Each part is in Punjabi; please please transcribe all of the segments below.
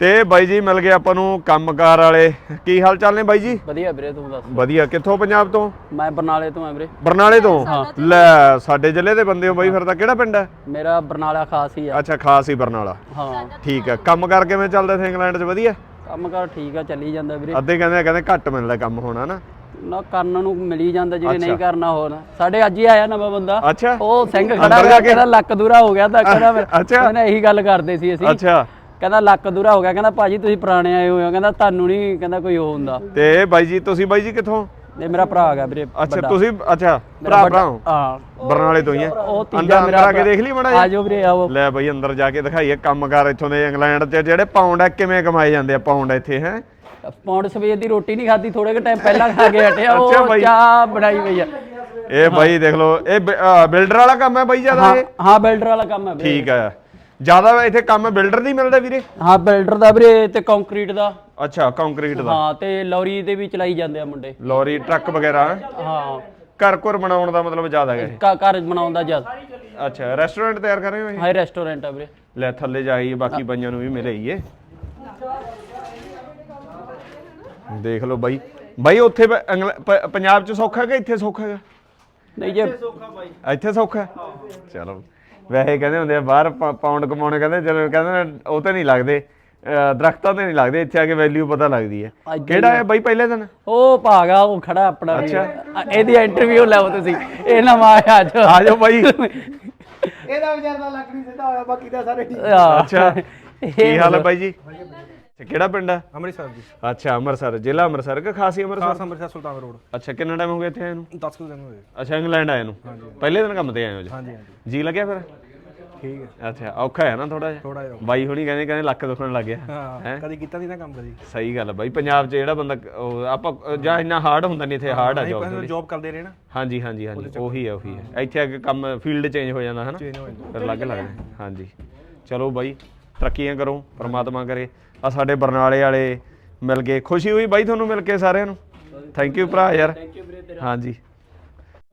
ਤੇ ਬਾਈ ਜੀ ਮਿਲ ਗਏ ਆਪਾਂ ਨੂੰ ਕੰਮਕਾਰ ਵਾਲੇ। ਕੀ ਹਾਲ ਚਾਲ ਨੇ ਬਾਈ ਜੀ? ਵਧੀਆ ਵੀਰੇ ਤੂੰ ਦੱਸ। ਵਧੀਆ ਕਿੱਥੋਂ ਪੰਜਾਬ ਤੋਂ? ਮੈਂ ਬਰਨਾਲੇ ਤੋਂ ਆ ਵੀਰੇ। ਬਰਨਾਲੇ ਤੋਂ? ਲੈ ਸਾਡੇ ਜ਼ਿਲ੍ਹੇ ਦੇ ਬੰਦੇ ਹੋ ਬਾਈ ਫਿਰ ਤਾਂ। ਕਿਹੜਾ ਪਿੰਡ ਹੈ? ਮੇਰਾ ਬਰਨਾਲਾ ਖਾਸ ਹੀ ਆ। ਅੱਛਾ ਖਾਸ ਹੀ ਬਰਨਾਲਾ। ਹਾਂ। ਠੀਕ ਹੈ ਕੰਮ ਕਰ ਕਿਵੇਂ ਚੱਲਦਾ ਇੱਥੇ ਇੰਗਲੈਂਡ 'ਚ? ਵਧੀਆ? ਕੰਮ ਕਰ ਠੀਕ ਆ ਚੱਲੀ ਜਾਂਦਾ ਵੀਰੇ। ਅੱਧੇ ਕਹਿੰਦੇ ਕਹਿੰਦੇ ਘੱਟ ਮਿਲਦਾ ਕੰਮ ਹੋਣਾ ਨਾ। ਨਾ ਕਰਨ ਨੂੰ ਮਿਲੀ ਜਾਂਦਾ ਜਿਹੜੇ ਨਹੀਂ ਕਰਨਾ ਹੋਰ। ਸਾਡੇ ਅੱਜ ਹੀ ਆਇਆ ਨਵਾਂ ਬੰਦਾ। ਅੱਛਾ। ਉਹ ਸਿੰਘ ਖੜਾ? ਕਹਿੰਦਾ ਲੱਕ ਦੂਰਾ ਹੋ ਗਿਆ ਤਾਂ ਕਹਿੰਦਾ ਫਿਰ ਇਹੀ ਗੱਲ ਕਰਦੇ ਸੀ ਅਸੀਂ। ਅੱਛਾ। ਕਹਿੰਦਾ ਲੱਕ ਦੂਰਾ ਹੋ ਗਿਆ ਕਹਿੰਦਾ ਭਾਜੀ ਤੁਸੀਂ ਪੁਰਾਣੇ ਆਏ ਹੋਏ ਹੋ ਕਹਿੰਦਾ ਤੁਹਾਨੂੰ ਨਹੀਂ ਕਹਿੰਦਾ ਕੋਈ ਉਹ ਹੁੰਦਾ। ਤੇ ਬਾਈ ਜੀ ਤੁਸੀਂ ਬਾਈ ਜੀ ਕਿੱਥੋਂ? ਇਹ ਮੇਰਾ ਭਰਾ ਹੈਗਾ ਵੀਰੇ ਅੱਛਾ ਵੱਡਾ। ਤੁਸੀਂ ਅੱਛਾ ਮੇਰਾ ਭਰਾ ਭਰਾ ਹੋ ਹਾਂ। ਬਰਨਾਲੇ ਤੋਂ ਹੀ ਹੈ। ਉਹ ਅੰਦਰ ਤੀਜਾ ਅੰਦਰ ਮੇਰਾ ਆ ਕੇ ਦੇਖ ਲਈ ਮੜਾ ਆ ਜਾਓ ਵੀਰੇ ਆਓ। ਲੈ ਬਾਈ ਅੰਦਰ ਜਾ ਕੇ ਦਿਖਾਈਏ ਕੰਮਕਾਰ ਇੱਥੋਂ ਦੇ ਇੰਗਲੈਂਡ 'ਚ ਜਿਹੜੇ ਪਾਉਂਡ ਆ ਕਿਵੇਂ ਕਮਾਏ ਜਾਂਦੇ ਆ ਪਾਉਂਡ ਇੱਥੇ ਹੈ? ਪੌਂਡ ਸਵੇਰ ਦੀ ਰੋਟੀ ਨਹੀਂ ਖਾਧੀ ਥੋੜੇ ਕੁ ਟਾਈਮ ਪਹਿਲਾਂ ਖਾ ਕੇ ਹਟਿਆ ਅੱਛਾ ਉਹ ਬਾਈ। ਚਾਹ ਬਣਾਈ ਹੋਈ ਆ। ਇਹ ਬਾਈ ਦੇਖ ਲਓ ਇਹ ਬਿਲਡਰ ਵਾਲਾ ਕੰਮ ਹੈ ਬਾਈ ਜ਼ਿਆਦਾ ਹਾਂ ਇਹ? ਹਾਂ ਬਿਲਡਰ ਵਾਲਾ ਕੰਮ ਹੈ ਵੀਰੇ। ਠੀਕ ਹੈ ਜ਼ਿਆਦਾ ਇੱਥੇ ਕੰਮ ਬਿਲਡਰ ਦੀ ਮਿਲਦਾ ਵੀਰੇ? ਹਾਂ ਬਿਲਡਰ ਦਾ ਵੀਰੇ ਤੇ ਕੰਕਰੀਟ ਦਾ। ਅੱਛਾ ਕੰਕਰੀਟ ਦਾ। ਹਾਂ ਤੇ ਲੌਰੀ ਦੇ ਵੀ ਚਲਾਈ ਜਾਂਦੇ ਆ ਮੁੰਡੇ। ਲੋਰੀ ਟਰੱਕ ਵਗੈਰਾ? ਹਾਂ। ਘਰ ਘਰ ਬਣਾਉਣ ਦਾ ਮਤਲਬ ਜ਼ਿਆਦਾ ਹੈ ਘਰ ਬਣਾਉਣ ਦਾ ਇਹ ਅੱਛਾ ਰੈਸਟੋਰੈਂਟ ਤਿਆਰ ਕਰ ਰਹੇ ਹੋ ਇਹ? ਹਾਈ ਰੈਸਟੋਰੈਂਟ ਆ ਵੀਰੇ। ਲੈ ਥੱਲੇ ਜਾਈਏ ਬਾਕੀ ਬੰਜਾਂ ਨੂੰ ਵੀ ਮਿਲਈਏ ਦੇਖ ਲਓ ਬਾਈ। ਬਾਈ ਉੱਥੇ ਪੰਜਾਬ ਚ ਸੌਖਾ ਕਿ ਇੱਥੇ ਸੌਖਾ ਹੈਗਾ ਨਹੀਂ ਜੇ। ਇੱਥੇ ਸੌਖਾ ਹੈ? ਚਲੋ। ਵੈਸੇ ਕਹਿੰਦੇ ਹੁੰਦੇ ਆ ਬਾਹਰ ਪਾ- ਪਾਉਂਡ ਕਮਾਉਣੇ ਕਹਿੰਦੇ ਚਲੋ ਕਹਿੰਦੇ ਨੇ ਉਹ ਤੇ ਨਹੀਂ ਲੱਗਦੇ ਅਹ ਦਰਖਤਾਂ ਤੇ ਨਹੀਂ ਲੱਗਦੇ ਇੱਥੇ ਆ ਕੇ ਵੈਲਿਊ ਪਤਾ ਲੱਗਦੀ ਹੈ। ਅੱਜ ਕਿਹੜਾ ਹੈ ਬਾਈ ਪਹਿਲੇ ਦਿਨ? ਉਹ ਭਾਗਾ ਉਹ ਖੜਾ ਆਪਣਾ। ਆ, ਇਹਦੀ ਇੰਟਰਵਿਊ ਲਓ ਤੁਸੀਂ। ਇਹ ਨਾ ਆਇਆ ਅੱਜ ਆ ਜਾਓ ਬਾਈ। ਇਹਦਾ ਵਿਚਾਰ ਦਾ ਲੱਕ ਨਹੀਂ ਸਿੱਧਾ ਹੋਇਆ ਬਾਕੀ ਤਾਂ ਸਾਰੇ ਠੀਕ। ਹਾਂ। ਅੱਛਾ। ਕੀ ਹਾਲ ਹੈ ਬਾਈ ਜੀ? ਅੱਛਾ, ਕਿਹੜਾ ਪਿੰਡ ਹੈ? ਅੰਮ੍ਰਿਤਸਰ ਜੀ। ਅੱਛਾ ਅੰਮ੍ਰਿਤਸਰ ਜ਼ਿਲ੍ਹਾ ਅੰਮ੍ਰਿਤਸਰ ਕਿ ਖਾਸੀ ਅੰਮ੍ਰਿਤਸਰ? ਖਾਸ ਅੰਮ੍ਰਿਤਸਰ ਸੁਲਤਾਨ ਰੋਡ। ਅੱਛਾ ਕਿੰਨਾ ਟਾਈਮ ਹੋ ਗਿਆ ਇੱਥੇ ਆਏ ਨੂੰ? 10 ਕੁ ਦਿਨ ਹੋਏ ਅੱਛਾ ਇੰਗਲੈਂਡ ਆਏ ਨੂੰ? ਪਹਿਲੇ ਦਿਨ ਕੰਮ ਤੇ ਆਏ ਹੋ ਜੀ? ਹਾਂਜੀ ਹਾਂਜੀ। ਜੀ ਲੱਗਿਆ ਫਿਰ? ਠੀਕ ਹੈ। ਅੱਛਾ ਔਖਾ ਹੈ ਨਾ ਥੋੜਾ ਜਿਹਾ? ਥੋੜਾ ਜਿਹਾ ਬਾਈ ਹੁਣੀ ਕਹਿੰਦੇ ਕਹਿੰਦੇ ਲੱਕ ਦੁਖਣ ਲੱਗ ਗਿਆ। ਹਾਂ ਕਦੀ ਕੀਤਾ ਨਹੀਂ ਨਾ ਕੰਮ ਕਦੀ। ਸਹੀ ਗੱਲ ਹੈ ਬਾਈ ਪੰਜਾਬ 'ਚ ਜਿਹੜਾ ਬੰਦਾ ਉਹ ਆਪਾਂ ਜਾਂ ਇੰਨਾ ਹਾਰਡ ਹੁੰਦਾ ਨਹੀਂ ਇੱਥੇ ਹਾਰਡ ਆ ਨਹੀਂ ਜੋਬ ਪਹਿਲਾਂ ਜੌਬ ਕਰਦੇ ਰਹੇ ਨਾ ਹਾਂਜੀ ਹਾਂਜੀ ਹਾਂਜੀ ਉਹੀ ਹੈ ਉਹੀ ਹੈ। ਇੱਥੇ ਆ ਕੇ ਕੰਮ ਫੀਲਡ ਚੇਂਜ ਹੋ ਜਾਂਦਾ ਹੈ ਨਾ? ਚੇਂਜ ਹੋ ਜਾਂਦਾ। ਫਿਰ ਅਲੱਗ ਲੱਗਦਾ। ਹਾਂਜੀ। ਚਲੋ ਬਾਈ ਤਰੱਕੀਆਂ ਕਰੋ ਪ੍ਰਮਾਤਮਾ ਕਰੇ। ਆ ਸਾਡੇ ਬਰਨਾਲੇ ਵਾਲੇ ਮਿਲ ਗਏ। ਖੁਸ਼ੀ ਹੋਈ ਬਾਈ ਤੁਹਾਨੂੰ ਮਿਲ ਕੇ ਸਾਰਿਆਂ ਨੂੰ। ਥੈਂਕ ਯੂ ਭਰਾ ਯਾਰ। ਹਾਂਜੀ।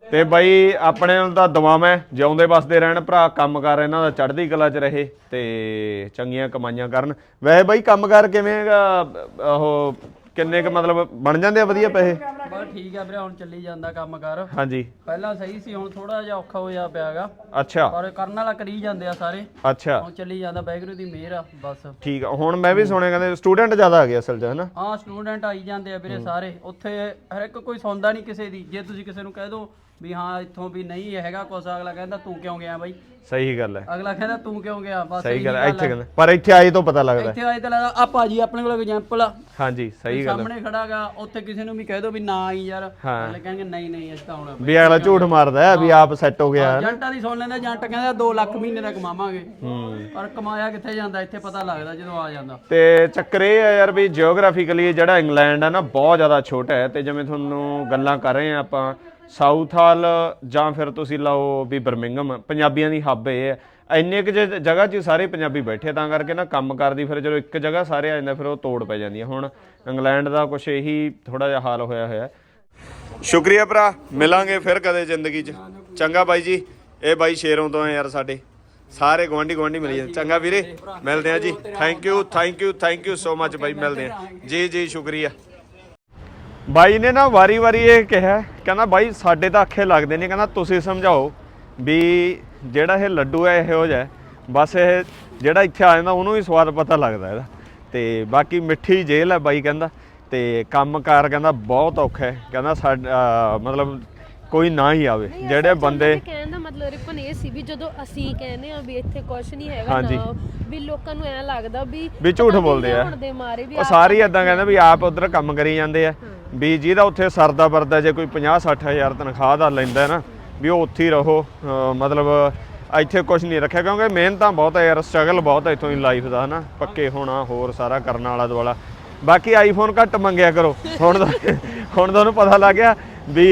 ਤੇ ਬਾਈ ਆਪਣੇ ਨੂੰ ਤਾਂ ਦੁਆਵਾਂ ਜਿਉਂਦੇ ਵਸਦੇ ਰਹਿਣ ਭਰਾ ਕੰਮਕਾਰ ਇਹਨਾਂ ਦਾ ਚੜ੍ਹਦੀ ਕਲਾ 'ਚ ਰਹੇ ਤੇ ਚੰਗੀਆਂ ਕਮਾਈਆਂ ਕਰਨ। ਵੈਸੇ ਬਾਈ ਕੰਮਕਾਰ ਕਿਵੇਂ ਹੈਗਾ ਉਹ ਕਿੰਨੇ ਕ ਮਤਲਬ ਬਣ ਜਾਂਦੇ ਆ ਵਧੀਆ ਪੈਸੇ? ਬਸ ਠੀਕ ਆ ਵੀਰੇ ਹੁਣ ਚੱਲੀ ਜਾਂਦਾ ਕੰਮ ਕਰ। ਹਾਂਜੀ। ਪਹਿਲਾਂ ਸਹੀ ਸੀ ਹੁਣ ਥੋੜਾ ਜਿਹਾ ਔਖਾ ਹੋਇਆ ਪਿਆਗਾ। ਅੱਛਾ। ਪਰ ਕਰਨ ਵਾਲਾ ਕਰੀ ਜਾਂਦੇ ਆ ਸਾਰੇ। ਅੱਛਾ। ਹੁਣ ਚੱਲੀ ਜਾਂਦਾ ਬੈਗਰੂ ਦੀ ਮਿਹਰ ਆ ਬਸ। ਠੀਕ ਆ ਹੁਣ ਮੈਂ ਵੀ ਸੁਣਿਆ ਕਹਿੰਦੇ ਸਟੂਡੈਂਟ ਜ਼ਿਆਦਾ ਆ ਗਏ ਅਸਲ 'ਚ ਹਨਾ? ਹਾਂ ਸਟੂਡੈਂਟ ਆਈ ਜਾਂਦੇ ਆ ਵੀਰੇ ਸਾਰੇ। ਉੱਥੇ ਹਰ ਇੱਕ ਕੋਈ ਸੌਂਦਾ ਨਹੀਂ ਕਿਸੇ ਦੀ। ਜੇ ਤੁਸੀਂ ਕਿਸੇ ਨੂੰ ਕਹਿ ਦੋ ਵੀ ਹਾਂ ਇੱਥੋਂ ਵੀ ਨਹੀਂ ਹੈਗਾ ਕੁਛ। ਅਗਲਾ ਕਹਿੰਦਾ ਤੂੰ ਕਿਉਂ ਗਿਆ ਬਾਈ? ਸਹੀ ਗੱਲ ਹੈ। ਅਗਲਾ ਕਹਿੰਦਾ ਤੂੰ ਕਿਉਂ ਗਿਆ? ਬਸ ਸਹੀ ਇਹੀ ਗੱਲ ਹੈ ਇੱਥੇ ਆ। ਪਰ ਇੱਥੇ ਆਏ ਤੋਂ ਪਤਾ ਲੱਗਦਾ ਇੱਥੇ ਆਏ ਤਾਂ ਲੱਗਦਾ ਆ ਭਾਜੀ ਆਪਣੇ ਕੋਲ ਐਗਜ਼ਾਮਪਲ ਆ। ਹਾਂਜੀ ਸਹੀ ਗੱਲ ਹੈ। ਸਾਹਮਣੇ ਖੜਾਗਾ ਉੱਥੇ ਕਿਸੇ ਨੂੰ ਵੀ ਕਹਿ ਦੋ ਵੀ ਨਾ ਆਈ ਯਾਰ। ਹਾਂ। ਅਗਲੇ ਕਹਿੰਗੇ ਨਹੀਂ ਨਹੀਂ ਅਸੀਂ ਤਾਂ ਆਉਣਾ ਵੀ ਅਗਲਾ ਝੂਠ ਮਾਰਦਾ ਹੈ ਵੀ ਆਪ ਸੈੱਟ ਹੋ ਗਿਆ ਹੈ ਏਜੰਟਾਂ ਦੀ ਸੁਣ ਲੈਂਦਾ ਏਜੰਟ ਕਹਿੰਦਾ 2 ਲੱਖ ਮਹੀਨੇ ਦਾ ਕਮਾਵਾਂਗੇ। ਹੂੰ। ਪਰ ਕਮਾਇਆ ਕਿੱਥੇ ਜਾਂਦਾ ਇੱਥੇ ਪਤਾ ਲੱਗਦਾ ਜਦੋਂ ਆ ਜਾਂਦਾ। ਤੇ ਚੱਕਰ ਇਹ ਹੈ ਯਾਰ ਵੀ ਜਿਓਗ੍ਰਾਫੀਕਲੀ ਜਿਹੜਾ ਇੰਗਲੈਂਡ ਹੈ ਨਾ ਬਹੁਤ ਜ਼ਿਆਦਾ ਛੋਟਾ ਹੈ। ਤੇ ਜਿਵੇਂ ਤੁਹਾਨੂੰ ਗੱਲਾਂ ਕਰ ਰਹੇ ਆ ਆਪਾਂ ਸਾਊਥ ਹਾਲ, ਜਾਂ ਫਿਰ ਤੁਸੀਂ ਲਾਓ ਵੀ ਬਰਮਿੰਗਮ ਪੰਜਾਬੀਆਂ ਦੀ ਹੱਬ ਇਹ ਹੈ। ਇੰਨੇ ਕੁ ਜ- ਜਗ੍ਹਾ 'ਚ ਸਾਰੇ ਪੰਜਾਬੀ ਬੈਠੇ ਤਾਂ ਕਰਕੇ ਨਾ ਕੰਮ ਕਰਦੀ, ਫਿਰ ਜਦੋਂ ਇੱਕ ਜਗ੍ਹਾ ਸਾਰੇ ਆ ਜਾਂਦਾ, ਫਿਰ ਉਹ ਤੋੜ ਪੈ ਜਾਂਦੀ ਹੈ। ਹੁਣ ਇੰਗਲੈਂਡ ਦਾ ਕੁਝ ਇਹੀ ਥੋੜਾ ਜਿਹਾ ਹਾਲ ਹੋਇਆ ਹੋਇਆ ਸ਼ੁਕਰੀਆ ਭਰਾ, ਮਿਲਾਂਗੇ ਫਿਰ ਕਦੇ ਜ਼ਿੰਦਗੀ 'ਚ। ਚੰਗਾ ਬਾਈ ਜੀ, ਇਹ ਬਾਈ ਸ਼ੇਰੋਂ ਤੋਂ ਹੈ ਯਾਰ ਸਾਡੇ। ਸਾਰੇ ਗਵਾਂਢੀ ਗਵਾਂਢੀ ਮਿਲ ਜਾਂਦੇ। ਚੰਗਾ ਵੀਰੇ, ਮਿਲਦੇ ਆ ਜੀ। Thank you thank you thank you so much ਬਾਈ, ਮਿਲਦੇ ਆ ਜੀ ਜੀ, ਸ਼ੁਕਰੀਆ। ਬਾਈ ਨੇ ਨਾ ਵਾਰੀ-ਵਾਰੀ ਇਹ ਕਿਹਾ ਕਹਿੰਦਾ ਬਾਈ ਸਾਡੇ ਤਾਂ ਅੱਖੇ ਲੱਗਦੇ ਨਹੀਂ ਕਹਿੰਦਾ ਤੁਸੀਂ ਸਮਝਾਓ ਵੀ ਜਿਹੜਾ ਇਹ ਲੱਡੂ ਹੈ ਇਹੋ ਜਿਹਾ। ਬਸ ਇਹ ਜਿਹੜਾ ਇੱਥੇ ਆ ਜਾਂਦਾ ਉਹਨੂੰ ਹੀ ਸਵਾਦ ਪਤਾ ਲੱਗਦਾ ਇਹਦਾ ਤੇ ਬਾਕੀ ਮਿੱਠੀ ਜੇਲ੍ਹ ਹੈ ਬਾਈ ਕਹਿੰਦਾ ਤੇ ਕੰਮਕਾਰ ਕਹਿੰਦਾ ਬਹੁਤ ਔਖਾ ਹੈ ਕਹਿੰਦਾ ਸਾਡਾ ਮਤਲਬ ਕੋਈ ਨਾ ਹੀ ਆਵੇ ਜਿਹੜੇ ਬੰਦੇ ਕਹਿਣ ਦਾ ਮਤਲਬ ਰਿਪਨ ਇਹ ਸੀ ਵੀ ਜਦੋਂ ਅਸੀਂ ਕਹਿੰਦੇ ਆ ਵੀ ਇੱਥੇ ਕੁਝ ਨਹੀਂ ਹੈਗਾ। ਨਾ ਵੀ ਲੋਕਾਂ ਨੂੰ ਐ ਲੱਗਦਾ ਵੀ ਵੀ ਝੂਠ ਬੋਲਦੇ ਆ। ਉਹ ਸਾਰੇ ਇਦਾਂ ਕਹਿੰਦੇ ਵੀ ਆਪ ਉਧਰ ਕੰਮ ਕਰੀ ਜਾਂਦੇ ਆ ਵੀ ਜਿਹਦਾ ਉੱਥੇ ਸਰਦਾ ਵਰਦਾ ਜੇ ਕੋਈ 50 60 ਹਜ਼ਾਰ ਤਨਖਾਹ ਦਾ ਲੈਂਦਾ ਹੈ ਨਾ, ਵੀ ਉਹ ਉੱਥੇ ਹੀ ਰਹੋ। ਮਤਲਬ ਇੱਥੇ ਕੁਝ ਨਹੀਂ ਰੱਖਿਆ, ਕਿਉਂਕਿ ਮਿਹਨਤਾਂ ਬਹੁਤ ਹੈ ਯਾਰ ਸਟਰਗਲ ਬਹੁਤ ਹੈ ਇਥੋਂ ਦੀ ਲਾਈਫ ਦਾ ਹਨਾ ਪੱਕੇ ਹੋਣਾ, ਹੋਰ ਸਾਰਾ ਕਰਨ ਵਾਲਾ ਦੁਆਲਾ। ਬਾਕੀ ਆਈਫੋਨ ਘੱਟ ਮੰਗਿਆ ਕਰੋ। ਹੁਣ ਹੁਣ ਤੁਹਾਨੂੰ ਪਤਾ ਲੱਗ ਗਿਆ ਵੀ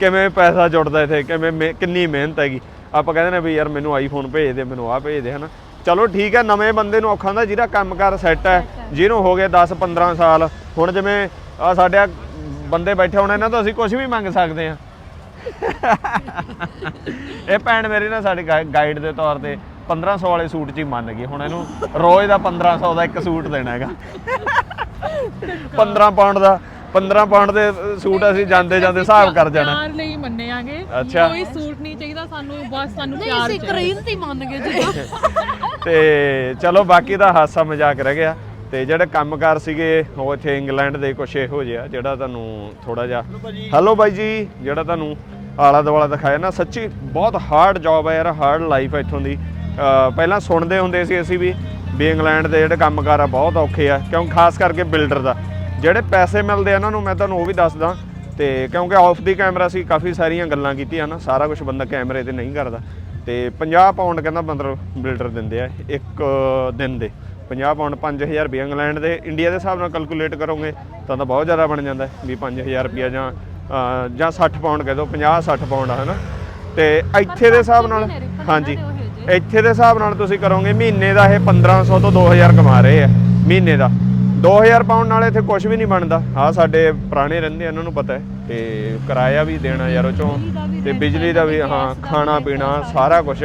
ਕਿਵੇਂ ਪੈਸਾ ਜੁੜਦਾ ਇੱਥੇ, ਕਿਵੇਂ ਮਿਹ- ਕਿੰਨੀ ਮਿਹਨਤ ਹੈਗੀ। ਆਪਾਂ ਕਹਿੰਦੇ ਨੇ ਵੀ ਯਾਰ ਮੈਨੂੰ ਆਈਫੋਨ ਭੇਜ ਦੇ, ਮੈਨੂੰ ਆਹ ਭੇਜ ਦੇ, ਹਨਾ। ਚਲੋ ਠੀਕ ਹੈ, ਨਵੇਂ ਬੰਦੇ ਨੂੰ ਔਖਾ ਹੁੰਦਾ, ਜਿਹਦਾ ਕੰਮਕਾਰ ਸੈੱਟ ਹੈ, ਜਿਹਨੂੰ ਹੋ ਗਏ 10 15 ਸਾਲ। ਹੁਣ ਜਿਵੇਂ ਆ ਸਾਡੇ ਆਹ ਬੰਦੇ ਬੈਠੇ ਹੋਣੇ ਇਹਨਾਂ ਤੋਂ ਅਸੀਂ ਕੁਝ ਵੀ ਮੰਗ ਸਕਦੇ ਆ ਇਹ ਭੈਣ ਮੇਰੀ ਨਾ ਸਾਡੀ ਗਾਈਡ ਦੇ ਤੌਰ ਤੇ 1500 ਵਾਲੇ ਸੂਟ 'ਚ ਹੀ ਮੰਨ ਗਈ। ਹੁਣ ਇਹਨੂੰ ਰੋਜ਼ ਦਾ 1500 ਦਾ ਇੱਕ ਸੂਟ ਦੇਣਾ ਹੈਗਾ। 15 ਪਾਉਂਡ ਦਾ 15 ਪਾਉਂਡ ਦੇ ਸੂਟ ਅਸੀਂ ਜਾਂਦੇ ਜਾਂਦੇ ਹਿਸਾਬ ਕਰ ਜਾਣਾ। ਪਿਆਰ ਲਈ ਮੰਨਿਆਂਗੇ। ਕੋਈ ਸੂਟ ਨਹੀਂ ਚਾਹੀਦਾ ਸਾਨੂੰ ਬਸ ਸਾਨੂੰ ਪਿਆਰ ਚਾਹੀਦਾ। ਮੰਨ ਗਏ ਜੀ ਤੇ ਚਲੋ ਬਾਕੀ ਦਾ ਹਾਸਾ ਮਜ਼ਾਕ ਰਹਿ ਗਿਆ। ਤੇ ਜਿਹੜੇ ਕੰਮਕਾਰ ਸੀਗੇ ਉਹ ਇੱਥੇ ਇੰਗਲੈਂਡ ਦੇ ਕੁਛ ਇਹੋ ਜਿਹਾ ਜਿਹੜਾ ਤੁਹਾਨੂੰ ਥੋੜਾ ਜਿਹਾ ਹੈਲੋ ਬਾਈ ਜੀ ਜਿਹੜਾ ਤੁਹਾਨੂੰ ਆਲਾ ਦੁਆਲਾ ਦਿਖਾਇਆ ਨਾ ਸੱਚੀ ਬਹੁਤ ਹਾਰਡ ਜੌਬ ਹੈ ਯਾਰ ਹਾਰਡ ਲਾਈਫ ਹੈ ਇੱਥੋਂ ਦੀ। ਪਹਿਲਾਂ ਸੁਣਦੇ ਹੁੰਦੇ ਸੀ ਅਸੀਂ ਵੀ ਵੀ ਇੰਗਲੈਂਡ ਦੇ ਜਿਹੜੇ ਕੰਮਕਾਰ ਆ ਬਹੁਤ ਔਖੇ ਆ ਕਿਉਂ ਖਾਸ ਕਰਕੇ ਬਿਲਡਰ ਦਾ। ਜਿਹੜੇ ਪੈਸੇ ਮਿਲਦੇ ਆ ਉਹਨਾਂ ਨੂੰ ਮੈਂ ਤੁਹਾਨੂੰ ਉਹ ਵੀ ਦੱਸਦਾ ਤੇ ਕਿਉਂਕਿ ਆਫ ਦੀ ਕੈਮਰਾ ਸੀ ਕਾਫੀ ਸਾਰੀਆਂ ਗੱਲਾਂ ਕੀਤੀਆਂ ਨਾ ਸਾਰਾ ਕੁਝ ਬੰਦਾ ਕੈਮਰੇ ਤੇ ਨਹੀਂ ਕਰਦਾ। ਤੇ 50 ਪਾਉਂਡ ਕਹਿੰਦਾ ਮਤਲਬ ਬਿਲਡਰ ਦਿੰਦੇ ਆ ਇੱਕ ਦਿਨ ਦੇ। 50 ਪਾਉਂਡ 5000 ਰੁਪਏ ਇੰਗਲੈਂਡ ਦੇ ਇੰਡੀਆ ਦੇ ਹਿਸਾਬ ਨਾਲ ਕੈਲਕੂਲੇਟ ਕਰੋਗੇ ਤਾਂ ਤਾਂ ਬਹੁਤ ਜ਼ਿਆਦਾ ਬਣ ਜਾਂਦਾ ਵੀ 5000 ਰੁਪਏ ਜਾਂ ਜਾਂ 60 ਪਾਉਂਡ ਕਹਿ ਦਿਓ 50 60 ਪਾਉਂਡ ਆ ਹਨਾ? ਤੇ ਇੱਥੇ ਦੇ ਹਿਸਾਬ ਨਾਲ ਹਾਂਜੀ ਇੱਥੇ ਦੇ ਹਿਸਾਬ ਨਾਲ ਤੁਸੀਂ ਕਰੋਗੇ ਮਹੀਨੇ ਦਾ ਇਹ 1500 ਤੋਂ 2000 ਕਮਾ ਰਹੇ ਆ ਮਹੀਨੇ ਦਾ। 2000 ਪਾਉਂਡ ਨਾਲ ਇੱਥੇ ਕੁਝ ਵੀ ਨਹੀਂ ਬਣਦਾ। ਆ ਸਾਡੇ ਪੁਰਾਣੇ ਰਹਿੰਦੇ ਇਹਨਾਂ ਨੂੰ ਪਤਾ ਹੈ। ਤੇ ਕਿਰਾਇਆ ਵੀ ਦੇਣਾ ਯਾਰ ਉਹ ਚੋਂ ਤੇ ਬਿਜਲੀ ਦਾ ਵੀ ਹਾਂ ਖਾਣਾ ਪੀਣਾ ਸਾਰਾ ਕੁਝ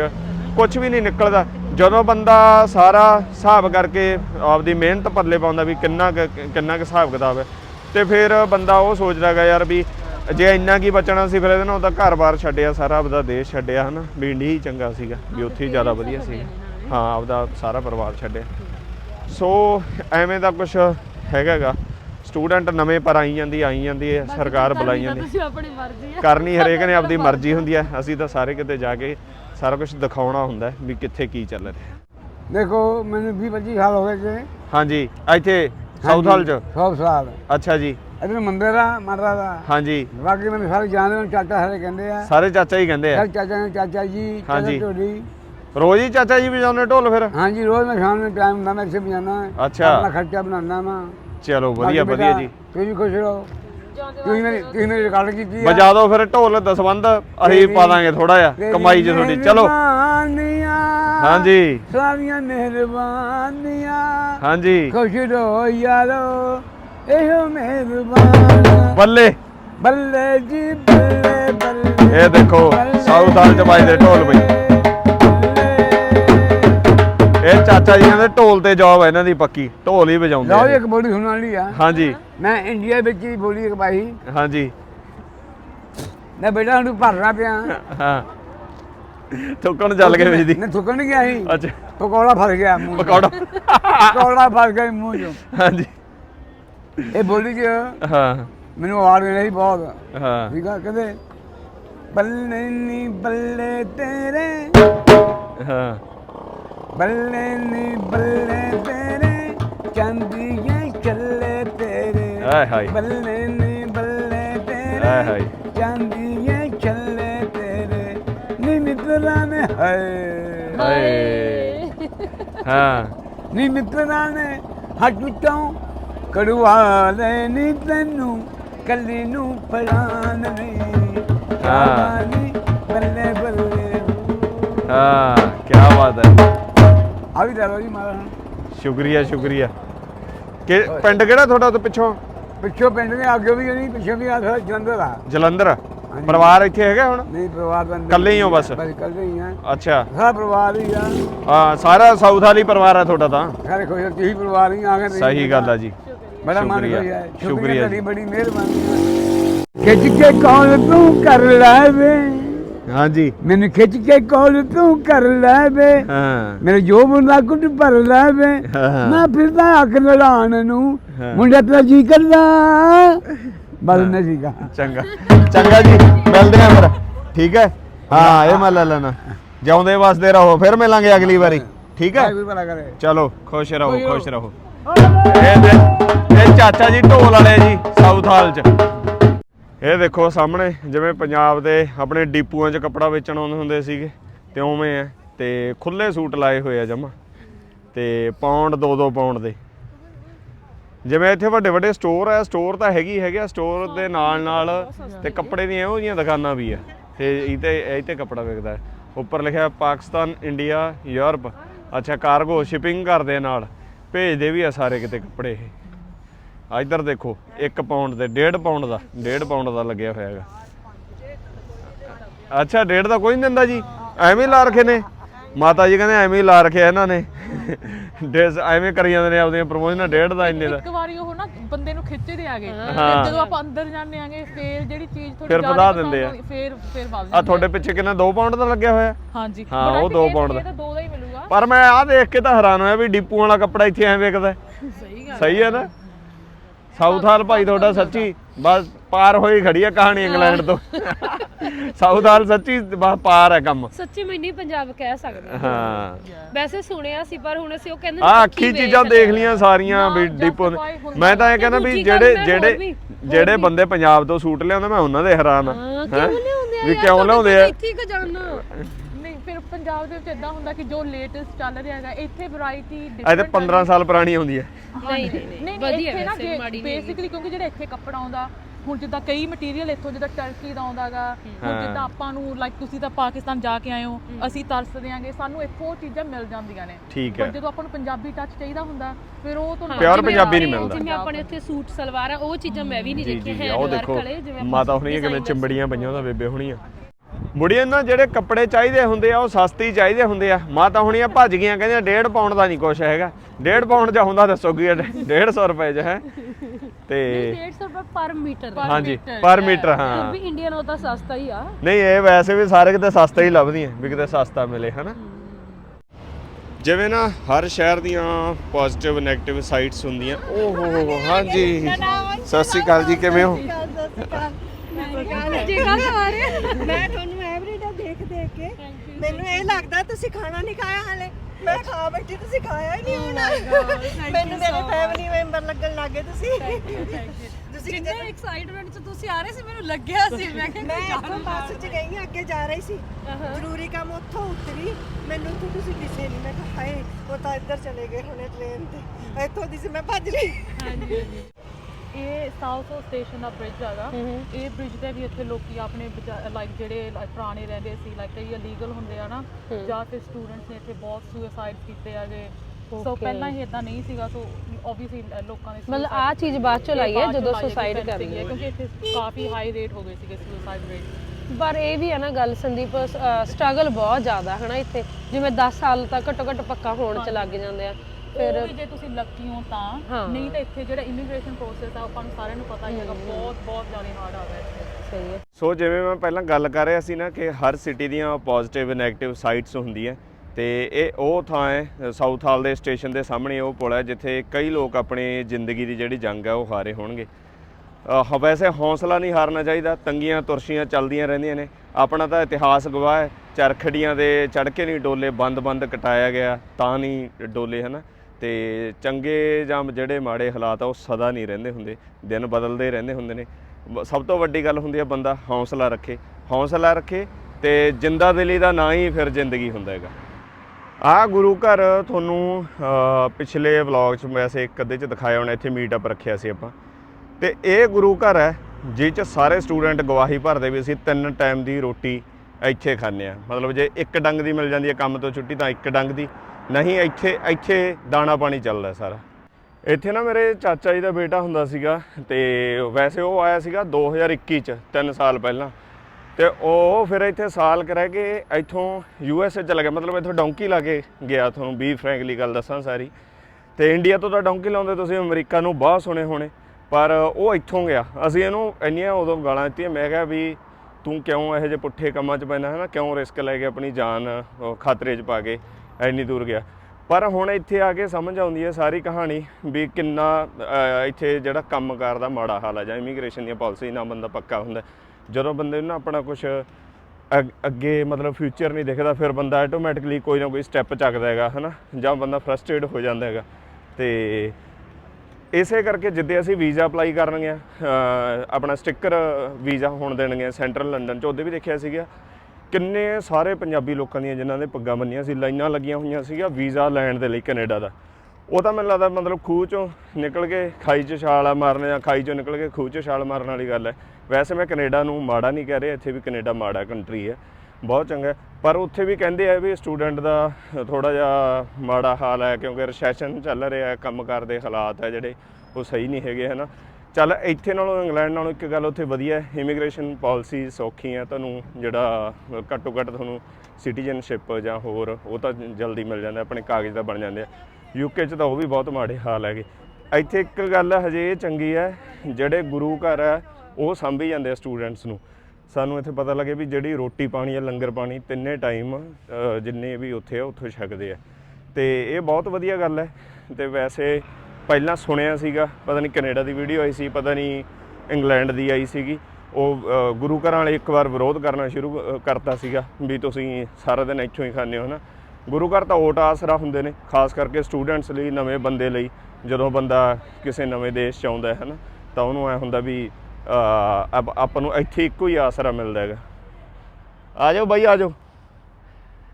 ਕੁਝ ਵੀ ਨਹੀਂ ਨਿਕਲਦਾ। ਜਦੋਂ ਬੰਦਾ ਸਾਰਾ ਹਿਸਾਬ ਕਰਕੇ ਆਪਦੀ ਮਿਹਨਤ ਪੱਲੇ ਪਾਉਂਦਾ ਵੀ ਕਿੰਨਾ ਕਿੰਨਾ ਕੁ ਹਿਸਾਬ ਕਿਤਾਬ ਹੈ ਤੇ ਫਿਰ ਬੰਦਾ ਉਹ ਸੋਚਦਾਗਾ ਯਾਰ ਵੀ ਜੇ ਇੰਨਾ ਕੀ ਬਚਣਾ ਸੀ ਫਿਰ ਇਹਦੇ ਨਾਲ ਉਹਦਾ ਘਰ-ਬਾਰ ਛੱਡਿਆ ਸਾਰਾ ਆਪਦਾ ਦੇਸ਼ ਛੱਡਿਆ ਹਨਾ? ਵੀ ਇੰਡੀਆ ਹੀ ਚੰਗਾ ਸੀਗਾ ਵੀ ਉੱਥੇ ਹੀ ਜ਼ਿਆਦਾ ਵਧੀਆ ਸੀ ਹਾਂ ਆਪਦਾ ਸਾਰਾ ਪਰਿਵਾਰ ਛੱਡਿਆ। ਸੋ ਐਵੇਂ ਦਾ ਕੁਝ ਹੈਗਾਗਾ ਸਟੂਡੈਂਟ ਨਵੇਂ ਪਰ ਆਈ ਜਾਂਦੀ ਆਈ ਜਾਂਦੀ ਹੈ ਸਰਕਾਰ ਬੁਲਾਈ ਜਾਂਦੀ। ਤੁਸੀਂ ਆਪਣੀ ਮਰਜ਼ੀ ਆ। ਕਰਨੀ ਹਰੇਕ ਨੇ ਆਪਦੀ ਮਰਜ਼ੀ ਹੁੰਦੀ ਹੈ ਅਸੀਂ ਤਾਂ ਸਾਰੇ ਕਿਤੇ ਜਾ ਕੇ ਸਾਰਾ ਕੁਝ ਦਿਖਾਉਣਾ ਹੁੰਦਾ ਹੈ ਵੀ ਕਿੱਥੇ ਕੀ ਚੱਲ ਰਿਹਾ ਦੇਖੋ ਮੈਨੂੰ 20 25 ਸਾਲ ਹੋ ਗਏ ਕਿ ਹਾਂਜੀ ਇੱਥੇ ਸਾਊਥ ਹਾਲ ਚ? 100 ਸਾਲ। ਅੱਛਾ ਜੀ। ਇੱਧਰ ਮੰਦਿਰ ਆ ਮਾਤਾ ਦਾ। ਹਾਂਜੀ। ਬਾਕੀ ਮੈਨੂੰ ਸਾਰੇ ਜਾਣਦੇ ਨੇ ਚਾਚਾ ਸਾਰੇ ਕਹਿੰਦੇ ਆ। ਸਾਰੇ ਚਾਚਾ ਹੀ ਕਹਿੰਦੇ ਆ। ਸਾਰੇ ਚਾਚਾ ਨੇ ਚਾਚਾ ਜੀ ਚਾਚਾ ਹਾਂਜੀ। ਢੋਲੀ ਰੋਜ਼ ਹੀ ਚਾਚਾ ਜੀ ਵਜਾਉਂਦੇ ਢੋਲ ਫਿਰ? ਹਾਂਜੀ ਰੋਜ਼ ਮੈਂ ਸ਼ਾਮ ਨੂੰ ਟਾਈਮ ਹੁੰਦਾ ਮੈਂ ਇੱਥੇ ਬਜਾਣਾ ਅੱਛਾ। ਆਪਣਾ ਖਰਚਾ ਬਣਾਉਣਾ ਵਾ। ਚਲੋ ਵਧੀਆ ਵਧੀਆ ਜੀ। ਤੁਸੀਂ ਵੀ ਖੁਸ਼ ਰਹੋ। ਤੁਸੀਂ ਮੇਰੀ ਤੁਸੀਂ ਮੇਰੀ ਰਿਕਾਰਡ ਕੀਤੀ ਆ। ਵਜਾ ਦਿਓ ਫਿਰ ਢੋਲ ਦਸਵੰਦ ਅਸੀਂ ਪਾ ਦਾਂਗੇ ਥੋੜਾ ਜਿਹਾ ਕਮਾਈ ਚ ਤੁਹਾਡੀ। ਚਲੋ। ਹਾਂਜੀ। ਸਾਰੀਆਂ ਮਿਹਰਬਾਨੀਆਂ। ਹਾਂਜੀ। ਖੁਸ਼ ਰਹੋ ਯਾਰੋ ਇਹੋ ਮਿਹਰਬਾਨ ਬੱਲੇ। ਬੱਲੇ ਜੀ ਬੱਲੇ ਬੱਲੇ। ਇਹ ਦੇਖੋ ਸਾਊਥ ਹਾਲ ਚ ਵੱਜਦੇ ਢੋਲ ਬਈ। ਇਹ ਚਾਚਾ ਜੀਆਂ ਦੇ ਢੋਲ ਤੇ ਜੌਬ ਹੈ ਇਹਨਾਂ ਦੀ ਪੱਕੀ ਢੋਲ ਹੀ ਵਜਾਉਂਦੇ ਲਓ ਆ ਜੀ, ਇੱਕ ਬੋਲੀ ਸੁਣਨ ਵਾਲੀ ਆ। ਹਾਂਜੀ। ਮੈਂ ਇੰਡੀਆ ਵਿੱਚ ਹੀ ਬੋਲੀ ਇੱਕ ਪਾਈ। ਹਾਂਜੀ। ਮੈਂ ਬੇਟਾ ਨੂੰ ਭਰਨਾ ਪਿਆ। ਹਾਂ। ਥੁੱਕਣ ਚੱਲ ਕੇ ਵਜਦੀ ਮੈਂ ਥੁੱਕਣ ਨਹੀਂ ਗਿਆ ਸੀ। ਅੱਛਾ। ਪਕੌੜਾ ਫਸ ਗਿਆ ਮੂੰਹ 'ਚ। ਪਕੌੜਾ। ਪਕੌੜਾ ਫਸ ਗਿਆ ਸੀ ਮੂੰਹ ਚੋਂ। ਹਾਂਜੀ। ਇਹ ਬੋਲੀ ਚ ਹਾਂ। ਮੈਨੂੰ ਆਵਾਜ਼ ਮਿਲੀ ਬਹੁਤ। ਹਾਂ। ਠੀਕ ਆ ਕਹਿੰਦੇ ਬੱਲੇ ਨੀ ਬੱਲੇ ਤੇਰੇ। ਹਾਂ। ਬੱਲੇ ਨੀ ਬੱਲੇ ਤੇਰੇ ਚਾਂਦੀਆਂ ਚੱਲੇ ਤੇਰੇ ਹਾਏ ਹਾਏ। ਬੱਲੇ ਨੀ ਬੱਲੇ ਹਾਏ ਤੇਰੇ ਹਾਏ। ਚਾਂਦੀਆਂ ਚੱਲੇ ਤੇਰੇ ਨੀ ਮਿੱਤਰਾਂ ਨੇ ਹਾਏ ਹਾਏ ਹਾਂ ਨੀ ਮਿੱਤਰਾਂ ਨੇ ਹੱਟ ਵਿੱਚੋਂ ਕੜਵਾ ਲੈ ਨੀ ਤੈਨੂੰ ਕੱਲੀ ਨੂੰ ਫੜਾਨ ਨਹੀਂ ਹਾਂ। ਨੀ ਆ ਵੀ ਲੈ ਜੀ ਮਾਰਾ ਸ਼ੁਕਰੀਆ ਸ਼ੁਕਰੀਆ। ਕਿ ਪਿੰਡ ਕਿਹੜਾ ਤੁਹਾਡਾ ਤੋਂ ਪਿੱਛੋਂ? ਪਿੱਛੋਂ ਪਿੰਡ ਨੇ ਅੱਗੇ ਵੀ ਨਹੀਂ ਪਿੱਛੇ ਵੀ ਆ ਥੋੜਾ ਜਲੰਧਰ ਆ। ਜਲੰਧਰ? ਪਰਿਵਾਰ ਇੱਥੇ ਹੈਗਾ ਹੁਣ? ਨਹੀਂ ਪਰਿਵਾਰ ਦਾ ਅੰਦਰ ਇਕੱਲੇ ਹੀ ਹੋ ਬਸ? ਬਸ ਇਕੱਲੇ ਹੀ ਆ। ਅੱਛਾ। ਸਾਰਾ ਪਰਿਵਾਰ ਹੀ ਆ। ਹਾਂ ਸਾਰਾ ਸਾਊਥ ਵਾਲੀ ਪਰਿਵਾਰ ਹੈ ਤੁਹਾਡਾ ਤਾਂ। ਸਾਰੇ ਖੁਸ਼ ਤੁਸੀਂ ਪਰਿਵਾਰ ਹੀ ਆ ਗਏ ਸਹੀ ਗੱਲ ਆ ਜੀ। ਬੜਾ ਮਨ ਹੋਇਆ। ਸ਼ੁਕਰੀਆ ਤੁਹਾਡੀ। ਬੜੀ ਮਿਹਰਬਾਨੀ ਕੇ ਕੌਲ ਤੂੰ ਕਰ ਲੈ ਵੇ ਹਾਂਜੀ। ਮੈਨੂੰ ਖਿੱਚ ਕੇ ਕੌਲ ਤੂੰ ਕਰ ਲੈ ਵੇ। ਹਾਂ। ਮੇਰੇ ਜੋ ਬੰਦਾ ਕੁੱਟ ਭਰ ਲੈ ਵੇ। ਹਾਂ। ਮੈਂ ਫਿਰਦਾ ਅੱਖ ਲੜਾਣ ਨੂੰ। ਹਾਂ। ਮੁੰਡਾ ਤੇਰਾ ਜੀ ਕਰਦਾ। ਬਸ ਨਹੀਂ ਸੀਗਾ ਚੰਗਾ। ਚੰਗਾ ਜੀ। ਮਿਲਦੇ ਆ ਫਿਰ। ਠੀਕ ਹੈ? ਹਾਂ ਇਹ ਮੈਂ ਲੈ ਲੈਣਾ। ਜਿਉਂਦੇ ਵਸਦੇ ਰਹੋ। ਫਿਰ ਮਿਲਾਂਗੇ ਅਗਲੀ ਵਾਰੀ। ਠੀਕ ਹੈ? ਕੋਈ ਭਲਾ ਕਰੇ। ਚਲੋ ਖੁਸ਼ ਰਹੋ ਖੁਸ਼ ਰਹੋ। ਇਹ ਦੇ- ਇਹ ਚਾਚਾ ਜੀ ਢੋਲ ਵਾਲੇ ਜੀ ਸਾਊਥ ਹਾਲ ਚ। ਇਹ ਦੇਖੋ ਸਾਹਮਣੇ, ਜਿਵੇਂ ਪੰਜਾਬ ਦੇ ਆਪਣੇ ਡੀਪੂਆਂ 'ਚ ਕੱਪੜਾ ਵੇਚਣ ਆਉਂਦੇ ਹੁੰਦੇ ਸੀਗੇ, ਤੇ ਉਵੇਂ ਆ, ਤੇ ਖੁੱਲੇ ਸੂਟ ਲਾਏ ਹੋਏ ਆ ਜਮਾ, ਤੇ ਪਾਉਂਡ 2-2 ਪਾਉਂਡ ਦੇ। ਜਿਵੇਂ ਇੱਥੇ ਵੱਡੇ ਵੱਡੇ ਸਟੋਰ ਆ ਸਟੋਰ ਤਾਂ ਹੈਗੀ ਹੈਗੇ ਆ ਸਟੋਰ ਦੇ ਨਾਲ ਨਾਲ ਤੇ ਕੱਪੜੇ ਦੀਆਂ ਇਹੋ ਜਿਹੀਆਂ ਦੁਕਾਨਾਂ ਵੀ ਆ। ਤੇ ਇਹ ਤੇ ਇਹ ਤੇ ਕੱਪੜਾ ਵਿਕਦਾ ਉੱਪਰ ਲਿਖਿਆ ਪਾਕਿਸਤਾਨ, ਇੰਡੀਆ, ਯੂਰਪ। ਅੱਛਾ ਕਾਰਗੋ ਸ਼ਿਪਿੰਗ ਕਰਦੇ ਨਾਲ। ਭੇਜਦੇ ਵੀ ਆ ਸਾਰੇ ਕਿਤੇ ਕੱਪੜੇ ਇਹ। ਇੱਧਰ ਦੇਖੋ 1 ਪਾਉਂਡ ਦੇ 1.5 ਪਾਉਂਡ ਦਾ 1.5 ਪਾਉਂਡ ਦਾ ਲੱਗਿਆ ਹੋਇਆ ਹੈਗਾ। ਅੱਛਾ 1.5 ਦਾ ਕੋਈ ਨਹੀਂ ਦਿੰਦਾ ਜੀ ਐਵੇਂ ਹੀ ਲਾ ਰਖੇ ਨੇ। ਮਾਤਾ ਜੀ ਕਹਿੰਦੇ ਐਵੇਂ ਹੀ ਲਾ ਰੱਖਿਆ ਇਹਨਾਂ ਨੇ। ਡਿਸ ਐਵੇਂ ਕਰੀ ਜਾਂਦੇ ਨੇ ਆਪਦੀਆਂ ਪ੍ਰਮੋਸ਼ਨਾਂ ਡੇਢ ਦਾ ਇੰਨੇ ਦਾ। ਇੱਕ ਵਾਰੀ ਉਹ ਨਾ ਬੰਦੇ ਨੂੰ ਖਿੱਚਦੇ ਆਗੇ ਹਾਂ। ਜਦੋਂ ਆਪਾਂ ਅੰਦਰ ਜਾਂਦੇ ਆਗੇ ਫੇਰ ਜਿਹੜੀ ਚੀਜ਼ ਥੋੜੀ ਫਿਰ ਵਧਾ ਦਿੰਦੇ ਆ। ਫੇਰ ਫੇਰ ਵੱਧ ਆ ਤੁਹਾਡੇ ਪਿੱਛੇ ਕਿੰਨਾ 2 ਪਾਉਂਡ ਦਾ ਲੱਗਿਆ ਹੋਇਆ? ਹਾਂਜੀ। ਹਾਂ, ਉਹ think ਦੋ ਇਹ- pound ਦਾ। ਇਹ ਤਾਂ ਦੋ ਦਾ ਹੀ ਮਿਲੂਗਾ। ਪਰ ਮੈਂ ਆਹ ਦੇਖ ਕੇ ਤਾਂ ਹੈਰਾਨ ਹੋਇਆ ਵੀ ਡਿਪੂ ਵਾਲਾ ਕੱਪੜਾ ਇੱਥੇ ਐਂ ਵਿਕਦਾ। ਸਹੀ ਗੱਲ ਸਹੀ ਹੈ। ਨਾ? ਸਾਊਥ ਹਾਲ ਭਾਈ ਤੁਹਾਡਾ ਸੱਚੀ ਬਸ ਪਾਰ ਹੋਈ ਖੜੀ ਹੈ ਕਹਾਣੀ ਇੰਗਲੈਂਡ ਤੋਂ। ਸਾਊਥ ਹਾਲ ਸੱਚੀ ਬਸ ਪਾਰ ਹੈ ਕੰਮ। ਸੱਚੀ ਮੈਂ ਨਹੀਂ ਪੰਜਾਬ ਕਹਿ ਸਕਦੀ ਹਾਂ। ਵੈਸੇ ਸੁਣਿਆ ਸੀ ਪਰ ਹੁਣ ਅਸੀਂ ਉਹ ਕਹਿੰਦੇ ਆ ਅੱਖੀ ਚੀਜ਼ਾਂ ਦੇਖ ਲੀਆਂ ਸਾਰੀਆਂ ਵੀ ਡਿਪੋ ਮੈਂ ਤਾਂ ਇਹ ਕਹਿੰਦਾ ਵੀ ਜਿਹੜੇ ਜਿਹੜੇ ਜਿਹੜੇ ਬੰਦੇ ਪੰਜਾਬ ਤੋਂ ਸੂਟ ਲਿਆਉਂਦੇ ਮੈਂ ਉਹਨਾਂ ਦੇ ਹੈਰਾਨ ਆ। ਹਾਂ ਹੈਂ? ਕਿਉਂ ਲਿਆਉਂਦੇ ਆ ਵੀ? ਕਿਉਂ ਲਿਆਉਂਦੇ ਆ? ਇੱਥੇ ਨਹੀਂ ਫਿਰ ਪੰਜਾਬ ਦੇ ਵਿੱਚ ਇਦਾਂ ਹੁੰਦਾ ਕਿ ਜੋ ਲੇਟੈਸਟ ਚੱਲ ਰਿਹਾ ਹੈਗਾ ਇੱਥੇ ਵੈਰਾਈਟੀ ਇਹ ਤੇ 15 ਸਾਲ ਪੁਰਾਣੀ ਹੁੰਦੀ ਹੈ। ਨਹੀਂ ਨਹੀਂ ਵਧੀਆ ਇੱਥੇ ਨਾ ਵੈਸੇ ਮਾੜੀ ਨਹੀਂ ਬੇਸਿਕਲੀ ਕਿਉਂਕਿ ਜਿਹੜਾ ਇੱਥੇ ਕੱਪੜਾ ਆਉਂਦਾ ਹੁਣ ਜਿੱਦਾਂ ਕਈ ਮਟੀਰੀਅਲ ਇੱਥੋਂ ਜਿੱਦਾਂ ਟਰਕੀ ਦਾ ਆਉਂਦਾਗਾ ਹੁਣ। ਜਿੱਦਾਂ ਆਪਾਂ ਨੂੰ ਲਾਈਕ ਤੁਸੀਂ ਤਾਂ ਪਾਕਿਸਤਾਨ ਜਾ ਕੇ ਆਏ ਹੋ ਅਸੀਂ ਤਰਸਦੇ ਆਂਗੇ ਸਾਨੂੰ ਇੱਥੋਂ ਉਹ ਚੀਜ਼ਾਂ ਮਿਲ ਜਾਂਦੀਆਂ ਨੇ। ਠੀਕ ਹੈ। ਜਦੋਂ ਆਪਾਂ ਨੂੰ ਪੰਜਾਬੀ ਟੱਚ ਚਾਹੀਦਾ ਹੁੰਦਾ ਫਿਰ ਉਹ ਤੁਹਾਨੂੰ ਪਿਓਰ ਪੰਜਾਬੀ ਨਹੀਂ ਆਪਣੇ- ਮਿਲਦਾ। ਜਿਵੇਂ ਆਪਣੇ ਇੱਥੇ ਸੂਟ ਸਲਵਾਰ ਆ ਉਹ ਚੀਜ਼ਾਂ ਮੈਂ ਵੀ ਨਹੀਂ ਦੇਖੀਆਂ ਹੈ ਉਹ ਦੇਖੋ ਮਾਤਾ ਹੁਣੀ ਕਿਵੇਂ ਚਿੰਬੜੀਆਂ ਪਈਆਂ ਉਹਦਾ ਬੇਬੇ ਹੁਣੀਆਂ ਮੁੜੀਆਂ ਨਾ ਜਿਹੜੇ ਕੱਪੜੇ ਚਾਹੀਦੇ ਹੁੰਦੇ ਆ ਉਹ ਸਸਤੀ ਚਾਹੀਦੇ ਹੁੰਦੇ ਆ। ਮਾਤਾ ਹੁਣੀਆਂ ਭੱਜ ਗਈਆਂ ਕਹਿੰਦੀਆਂ 1.5 ਪਾਉਂਡ ਦਾ ਨਹੀਂ ਕੁਛ ਹੈਗਾ। 1.5 ਪਾਉਂਡ ਜਾਂ ਹੁੰਦਾ ਦੱਸੋ ਕੀ 150 ਰੁਪਏ ਚ ਹੈ? ਤੇ 150 ਰੁਪਏ ਪਰ ਮੀਟਰ। ਹਾਂਜੀ ਪਰ ਮੀਟਰ ਹਾਂ। ਵੀ ਇੰਡੀਅਨ ਉਹ ਤਾਂ ਸਸਤਾ ਹੀ ਆ। ਨਹੀਂ ਇਹ ਵੈਸੇ ਵੀ ਸਾਰੇ ਕਿਤੇ ਸਸਤਾ ਹੀ ਲੱਭਦੀਆਂ ਵੀ ਕਿਤੇ ਸਸਤਾ ਮਿਲੇ ਹਨਾ? ਜਿਵੇਂ ਨਾ ਹਰ ਸ਼ਹਿਰ ਦੀਆਂ ਪੋਜ਼ਿਟਿਵ ਨੈਗੇਟਿਵ ਸਾਈਡਸ ਹੁੰਦੀਆਂ। ਓ ਹੋ ਹੋ ਹਾਂਜੀ। ਸਤਿ ਸ਼੍ਰੀ ਅਕਾਲ ਜੀ ਕਿਵੇਂ ਹੋ? ਜੀ ਗੱਲ ਮੈਂ ਤੁਹਾਨੂੰ ਐਵਰੀਡੇ ਦੇਖ ਦੇਖ ਕੇ ਮੈਨੂੰ ਇਹ ਲੱਗਦਾ ਤੁਸੀਂ ਖਾਣਾ ਨਹੀਂ ਖਾਇਆ ਹਾਲੇ। ਮੈਂ ਖਾ ਬੈਠੀ ਤੁਸੀਂ ਖਾਇਆ ਹੀ ਨਹੀਂ ਹੋਣਾ। ਮੈਨੂੰ ਮੇਰੇ ਫੈਮਿਲੀ ਮੈਂਬਰ ਲੱਗਣ ਲੱਗੇ ਤੁਸੀਂ। ਤੁਸੀਂ ਜਿੰਨੇ ਐਕਸਾਈਟਮੈਂਟ ਚ ਤੁਸੀਂ ਆ ਰਹੇ ਸੀ ਮੈਨੂੰ ਲੱਗਿਆ ਸੀ। ਮੈਂ ਕਿ ਮੈਂ ਇੱਥੋਂ ਬੱਸ 'ਚ ਗਈ ਹਾਂ, ਅੱਗੇ ਜਾ ਰਹੀ ਸੀ। ਜ਼ਰੂਰੀ ਕੰਮ ਉੱਥੋਂ ਉਤਰੀ। ਮੈਨੂੰ ਉੱਥੋਂ ਤੁਸੀਂ ਦਿਸੇ ਨਹੀਂ ਮੈਂ ਕਿਹਾ ਹਾਏ ਉਹ ਤਾਂ ਇੱਧਰ ਚਲੇ ਗਏ ਹੁਣੇ ਟ੍ਰੇਨ ਤੇ। ਇੱਥੋਂ ਦਿਸੇ ਮੈਂ ਭੱਜ ਲਈ। ਇਹ ਸਾਊਥ ਸਟੇਸ਼ਨ ਦਾ ਬ੍ਰਿਜ ਹੈਗਾ। ਇਹ ਬ੍ਰਿਜ ਤੇ ਵੀ ਇੱਥੇ ਲੋਕੀ ਆਪਣੇ ਲਾਈਕ ਜਿਹੜੇ ਪੁਰਾਣੇ ਰਹਿੰਦੇ ਸੀ ਲਾਈਕ ਕਈ ਇਲੀਗਲ ਹੁੰਦੇ ਆ ਨਾ ਜਾਂ ਫਿਰ ਸਟੂਡੈਂਟਸ ਨੇ ਇੱਥੇ ਬਹੁਤ ਸੁਸਾਈਡ ਕੀਤੇ ਆਗੇ ਸੋ ਪਹਿਲਾਂ ਹੀ ਇਦਾਂ ਨਹੀਂ ਸੀਗਾ ਸੋ ਆਬਵੀਅਸਲੀ ਲੋਕਾਂ ਦੇ ਮਤਲਬ ਆ ਚੀਜ਼ ਬਾਅਦ ਚੋਂ ਲਾਈ ਇਹ ਹੈ ਜਦੋਂ ਸੁਸਾਈਡ ਕਿ ਕਰਨੀ ਹੈ। ਕਿਉਂਕਿ ਇੱਥੇ ਕਾਫੀ ਹਾਈ ਰੇਟ ਹੋ ਗਏ ਸੀਗੇ ਸੁਸਾਈਡ ਰੇਟ ਪਰ ਇਹ ਵੀ ਹੈ ਨਾ ਗੱਲ ਸੰਦੀਪ ਸਟਰਗਲ ਬਹੁਤ ਜ਼ਿਆਦਾ ਹੈ ਨਾ ਇੱਥੇ। ਜਿਵੇਂ 10 ਸਾਲ ਤੱਕ ਘੱਟੋ ਘੱਟ ਪੱਕਾ ਹੋਣ ਚ ਲੱਗ ਜਾਂਦੇ ਆ। ਫਿਰ ਵੀ ਜੇ ਤੁਸੀਂ ਲੱਕੀ ਹੋ ਤਾਂ ਹਾਂ। ਨਹੀਂ ਤਾਂ ਇੱਥੇ ਜਿਹੜਾ ਇਮੀਗ੍ਰੇਸ਼ਨ ਪ੍ਰੋਸੈਸ ਆ ਆਪਾਂ ਨੂੰ ਸਾਰਿਆਂ ਨੂੰ ਪਤਾ ਹੀ ਹੈਗਾ ਬਹੁਤ ਬਹੁਤ ਜ਼ਿਆਦਾ ਹਾਰਡ ਆ ਇੱਥੇ ਸਹੀ ਹੈ। ਸੋ ਜਿਵੇਂ ਮੈਂ ਪਹਿਲਾਂ ਗੱਲ ਕਰ ਰਿਹਾ ਸੀ ਨਾ ਕਿ ਹਰ ਸਿਟੀ ਦੀਆਂ ਪੋਜ਼ਿਟਿਵ ਨੈਗੇਟਿਵ ਸਾਈਡਸ ਹੁੰਦੀਆਂ ਤੇ ਇਹ ਉਹ ਥਾਂ ਹੈ ਸਾਊਥ ਹਾਲ ਦੇ ਸਟੇਸ਼ਨ ਦੇ ਸਾਹਮਣੇ ਉਹ ਪੁਲ ਹੈ ਜਿੱਥੇ ਕਈ ਲੋਕ ਆਪਣੀ ਜ਼ਿੰਦਗੀ ਦੀ ਜਿਹੜੀ ਜੰਗ ਹੈ ਉਹ ਹਾਰੇ ਹੋਣਗੇ। ਅਹ ਵੈਸੇ ਹੌਸਲਾ ਨਹੀਂ ਹਾਰਨਾ ਚਾਹੀਦਾ ਤੰਗੀਆਂ ਤੁਰਸ਼ੀਆਂ ਚੱਲਦੀਆਂ ਰਹਿੰਦੀਆਂ ਨੇ। ਆਪਣਾ ਤਾਂ ਇਤਿਹਾਸ ਗਵਾਹ ਹੈ ਚਰਖੜੀਆਂ ਦੇ ਚੜ ਕੇ ਨਹੀਂ ਡੋਲੇ ਬੰਦ-ਬੰਦ ਕਟਾਇਆ ਗਿਆ ਤਾਂ ਨਹੀਂ ਡੋਲੇ ਹਨਾ? ਤੇ ਚੰਗੇ ਜਾਂ ਜਿਹੜੇ ਮਾੜੇ ਹਾਲਾਤ ਆ, ਉਹ ਸਦਾ ਨਹੀਂ ਰਹਿੰਦੇ ਹੁੰਦੇ, ਦਿਨ ਬਦਲਦੇ ਰਹਿੰਦੇ ਹੁੰਦੇ ਨੇ। ਬ- ਸਭ ਤੋਂ ਵੱਡੀ ਗੱਲ ਹੁੰਦੀ ਹੈ ਬੰਦਾ ਹੌਸਲਾ ਰੱਖੇ। ਹੌਸਲਾ ਰੱਖੇ ਤੇ ਜਿੰਦਾ ਦਿਲੀ ਦਾ ਨਾਂ ਹੀ ਫਿਰ ਜ਼ਿੰਦਗੀ ਹੁੰਦਾ ਹੈਗਾ। ਆ ਗੁਰੂ ਘਰ ਤੁਹਾਨੂੰ ਪਿਛਲੇ ਵਲੌਗ 'ਚ ਵੈਸੇ ਇੱਕ ਅੱਧੇ 'ਚ ਦਿਖਾਇਆ ਹੋਣਾ, ਇੱਥੇ ਮੀਟਅਪ ਰੱਖਿਆ ਸੀ ਆਪਾਂ। ਤੇ ਇਹ ਗੁਰੂ ਘਰ ਹੈ, ਜਿਹ 'ਚ ਸਾਰੇ ਸਟੂਡੈਂਟ ਗਵਾਹੀ ਭਰਦੇ ਵੀ ਅਸੀਂ ਤਿੰਨ ਟਾਈਮ ਦੀ ਰੋਟੀ ਇੱਥੇ ਖਾਂਦੇ ਆ। ਮਤਲਬ ਜੇ ਇੱਕ ਡੰਗ ਦੀ ਮਿਲ ਜਾਂਦੀ ਹੈ ਕੰਮ ਤੋਂ ਛੁੱਟੀ, ਤਾਂ ਇੱਕ ਡੰਗ ਦੀ। ਨਹੀਂ, ਇੱਥੇ ਇੱਥੇ ਦਾਣਾ ਪਾਣੀ ਚੱਲਦਾ ਸਾਰਾ। ਇੱਥੇ ਨਾ ਮੇਰੇ ਚਾਚਾ ਜੀ ਦਾ ਬੇਟਾ ਹੁੰਦਾ ਸੀਗਾ ਤੇ ਵੈਸੇ ਉਹ ਆਇਆ ਸੀਗਾ 2021 ਚ 3 ਸਾਲ ਪਹਿਲਾਂ। ਤੇ ਉਹ ਫਿਰ ਇੱਥੇ ਸਾਲ ਕੁ ਰਹਿ ਕੇ ਇੱਥੋਂ ਯੂ ਐਸ ਏ ਚਲਾ ਗਿਆ ਮਤਲਬ ਇੱਥੋਂ ਡੌਂਕੀ ਲਾ ਕੇ ਗਿਆ ਤੁਹਾਨੂੰ, ਬੀ ਫ੍ਰੈਂਕਲੀ ਗੱਲ ਦੱਸਾਂ ਸਾਰੀ। ਤੇ ਇੰਡੀਆ ਤੋਂ ਤਾਂ ਡੌਂਕੀ ਲਾਉਂਦੇ ਤੁਸੀਂ, ਅਮਰੀਕਾ ਨੂੰ ਬਹੁਤ ਸੁਣੇ ਹੋਣੇ। ਪਰ ਉਹ ਇੱਥੋਂ ਗਿਆ। ਅਸੀਂ ਇਹਨੂੰ ਇੰਨੀਆਂ ਉਦੋਂ ਗਾਲਾਂ ਦਿੱਤੀਆਂ। ਮੈਂ ਕਿਹਾ ਵੀ ਤੂੰ ਕਿਉਂ ਇਹੋ ਜਿਹੇ ਪੁੱਠੇ ਕੰਮਾਂ 'ਚ ਪੈਣਾ ਹੈ ਨਾ? ਕਿਉਂ ਰਿਸਕ ਲੈ ਕੇ ਆਪਣੀ ਜਾਨ ਖਤਰੇ 'ਚ ਪਾ ਕੇ? ਇੰਨੀ ਦੂਰ ਗਿਆ। ਪਰ ਹੁਣ ਇੱਥੇ ਆ ਕੇ ਸਮਝ ਆਉਂਦੀ ਹੈ ਸਾਰੀ ਕਹਾਣੀ ਵੀ ਕਿੰਨਾ ਇੱਥੇ ਜਿਹੜਾ ਕੰਮਕਾਰ ਦਾ ਮਾੜਾ ਹਾਲ ਹੈ ਜਾਂ ਇਮੀਗ੍ਰੇਸ਼ਨ ਦੀਆਂ ਪਾਲਿਸੀ ਨਾ ਬੰਦਾ ਪੱਕਾ ਹੁੰਦਾ ਜਦੋਂ ਬੰਦੇ ਨੂੰ ਨਾ ਆਪਣਾ ਕੁਝ ਅੱਗੇ ਮਤਲਬ ਫਿਊਚਰ ਨਹੀਂ ਦਿਖਦਾ, ਫਿਰ ਬੰਦਾ ਆਟੋਮੈਟਿਕਲੀ ਕੋਈ ਨਾ ਕੋਈ ਸਟੈਪ ਚੱਕਦਾ ਹੈਗਾ, ਹਨਾ? ਜਾਂ ਬੰਦਾ ਫਰਸਟ੍ਰੇਟ ਹੋ ਜਾਂਦਾ ਹੈਗਾ। ਤੇ ਇਸੇ ਕਰਕੇ ਜਿੱਦੇ ਅਸੀਂ ਵੀਜ਼ਾ ਅਪਲਾਈ ਕਰਨਗੇ ਆਪਣਾ ਸਟicker ਵੀਜ਼ਾ ਹੋਣ ਦੇਣਗੇ ਸੈਂਟਰਲ ਲੰਡਨ ਚ, ਉਹਦੇ ਵੀ ਦੇਖਿਆ ਸੀਗਾ। ਕਿੰਨੇ ਸਾਰੇ ਪੰਜਾਬੀ ਲੋਕਾਂ ਦੀਆਂ ਜਿਨ੍ਹਾਂ ਦੇ ਪੱਗਾਂ ਬੰਨੀਆਂ ਸੀ, ਲਾਈਨਾਂ ਲੱਗੀਆਂ ਹੋਈਆਂ ਸੀਗਾ ਵੀਜ਼ਾ ਲੈਣ ਦੇ ਲਈ ਕੈਨੇਡਾ ਦਾ। ਉਹ ਤਾਂ ਮੈਨੂੰ ਲੱਗਦਾ ਮਤਲਬ ਖੂਹ ਚੋਂ ਨਿਕਲ ਕੇ ਖਾਈ 'ਚ ਛਾਲ ਮਾਰਨੇ ਜਾਂ ਖਾਈ 'ਚੋਂ ਨਿਕਲ ਕੇ ਖੂਹ 'ਚ ਛਾਲ ਮਾਰਨ ਵਾਲੀ ਗੱਲ ਹੈ। ਵੈਸੇ ਮੈਂ ਕੈਨੇਡਾ ਨੂੰ ਮਾੜਾ ਨਹੀਂ ਕਹਿ ਰਿਹਾ, ਇੱਥੇ ਵੀ ਕੈਨੇਡਾ ਮਾੜਾ ਕੰਟਰੀ ਹੈ, ਬਹੁਤ ਚੰਗਾ ਪਰ ਉੱਥੇ ਵੀ ਕਹਿੰਦੇ ਆ ਵੀ ਸਟੂਡੈਂਟ ਦਾ ਥੋੜਾ ਜਿਹਾ ਮਾੜਾ ਹਾਲ ਹੈ ਕਿਉਂਕਿ ਰੈਸੈਸ਼ਨ ਚੱਲ ਰਿਹਾ ਹੈ, ਕੰਮਕਾਰ ਦੇ ਹਾਲਾਤ ਹੈ ਜਿਹੜੇ, ਉਹ ਸਹੀ ਨਹੀਂ ਹੈਗੇ ਹਨਾ ਚੱਲ ਇੱਥੇ ਨਾਲੋਂ ਇੰਗਲੈਂਡ ਨਾਲੋਂ ਇੱਕ ਗੱਲ ਉੱਥੇ ਵਧੀਆ ਹੈ। ਇਮੀਗ੍ਰੇਸ਼ਨ ਪਾਲਿਸੀ ਸੌਖੀ ਹੈ ਤੁਹਾਨੂੰ ਜਿਹੜਾ ਘੱਟੋ ਘੱਟ ਤੁਹਾਨੂੰ ਸਿਟੀਜ਼ਨਸ਼ਿਪ ਜਾਂ ਹੋਰ, ਉਹ ਤਾਂ ਜਲਦੀ ਮਿਲ ਜਾਂਦਾ, ਆਪਣੇ ਕਾਗਜ਼ ਦਾ ਬਣ ਜਾਂਦੇ ਆ। ਯੂਕੇ 'ਚ ਤਾਂ ਉਹ ਵੀ ਬਹੁਤ ਮਾੜੇ ਹਾਲ ਹੈਗੇ। ਇੱਥੇ ਇੱਕ ਗੱਲ ਹਜੇ ਇਹ ਚੰਗੀ ਹੈ, ਜਿਹੜੇ ਗੁਰੂ ਘਰ ਹੈ, ਉਹ ਸਾਂਭੀ ਜਾਂਦੇ ਆ ਸਟੂਡੈਂਟਸ ਨੂੰ। ਸਾਨੂੰ ਇੱਥੇ ਪਤਾ ਲੱਗੇ ਵੀ ਜਿਹੜੀ ਰੋਟੀ ਪਾਣੀ ਹੈ ਲੰਗਰ ਪਾਣੀ ਤਿੰਨੇ ਟਾਈਮ ਜਿੰਨੇ ਵੀ ਉੱਥੇ ਆ, ਉੱਥੋਂ ਛਕਦੇ ਆ। ਤੇ ਇਹ ਬਹੁਤ ਵਧੀਆ ਗੱਲ ਹੈ। ਤੇ ਵੈਸੇ ਪਹਿਲਾਂ ਸੁਣਿਆ ਸੀਗਾ, ਪਤਾ ਨਹੀਂ ਕੈਨੇਡਾ ਦੀ ਵੀਡੀਓ ਆਈ ਸੀ, ਪਤਾ ਨਹੀਂ ਇੰਗਲੈਂਡ ਦੀ ਆਈ ਸੀਗੀ। ਉਹ ਗੁਰੂ ਘਰਾਂ ਵਾਲੇ ਇੱਕ ਵਾਰ ਵਿਰੋਧ ਕਰਨਾ ਸ਼ੁਰੂ ਕਰਤਾ ਸੀਗਾ ਵੀ ਤੁਸੀਂ ਸਾਰਾ ਦਿਨ ਇੱਥੋਂ ਹੀ ਖਾਂਦੇ ਹੋ ਨਾ ਗੁਰੂ ਘਰ ਤਾਂ ਓਟ ਆਸਰਾ ਹੁੰਦੇ ਨੇ, ਖਾਸ ਕਰਕੇ ਸਟੂਡੈਂਟਸ ਲਈ, ਨਵੇਂ ਬੰਦੇ ਲਈ, ਜਦੋਂ ਬੰਦਾ ਕਿਸੇ ਨਵੇਂ ਦੇਸ਼ ਚ ਆਉਂਦਾ ਹੈ ਨਾ ਤਾਂ ਉਹਨੂੰ ਐ ਹੁੰਦਾ ਵੀ ਆਪ- ਆਪਾਂ ਨੂੰ ਇੱਥੇ ਇੱਕੋ ਹੀ ਆਸਰਾ ਮਿਲਦਾ ਹੈਗਾ। ਆ ਜਾਓ ਬਾਈ, ਆ ਜਾਓ।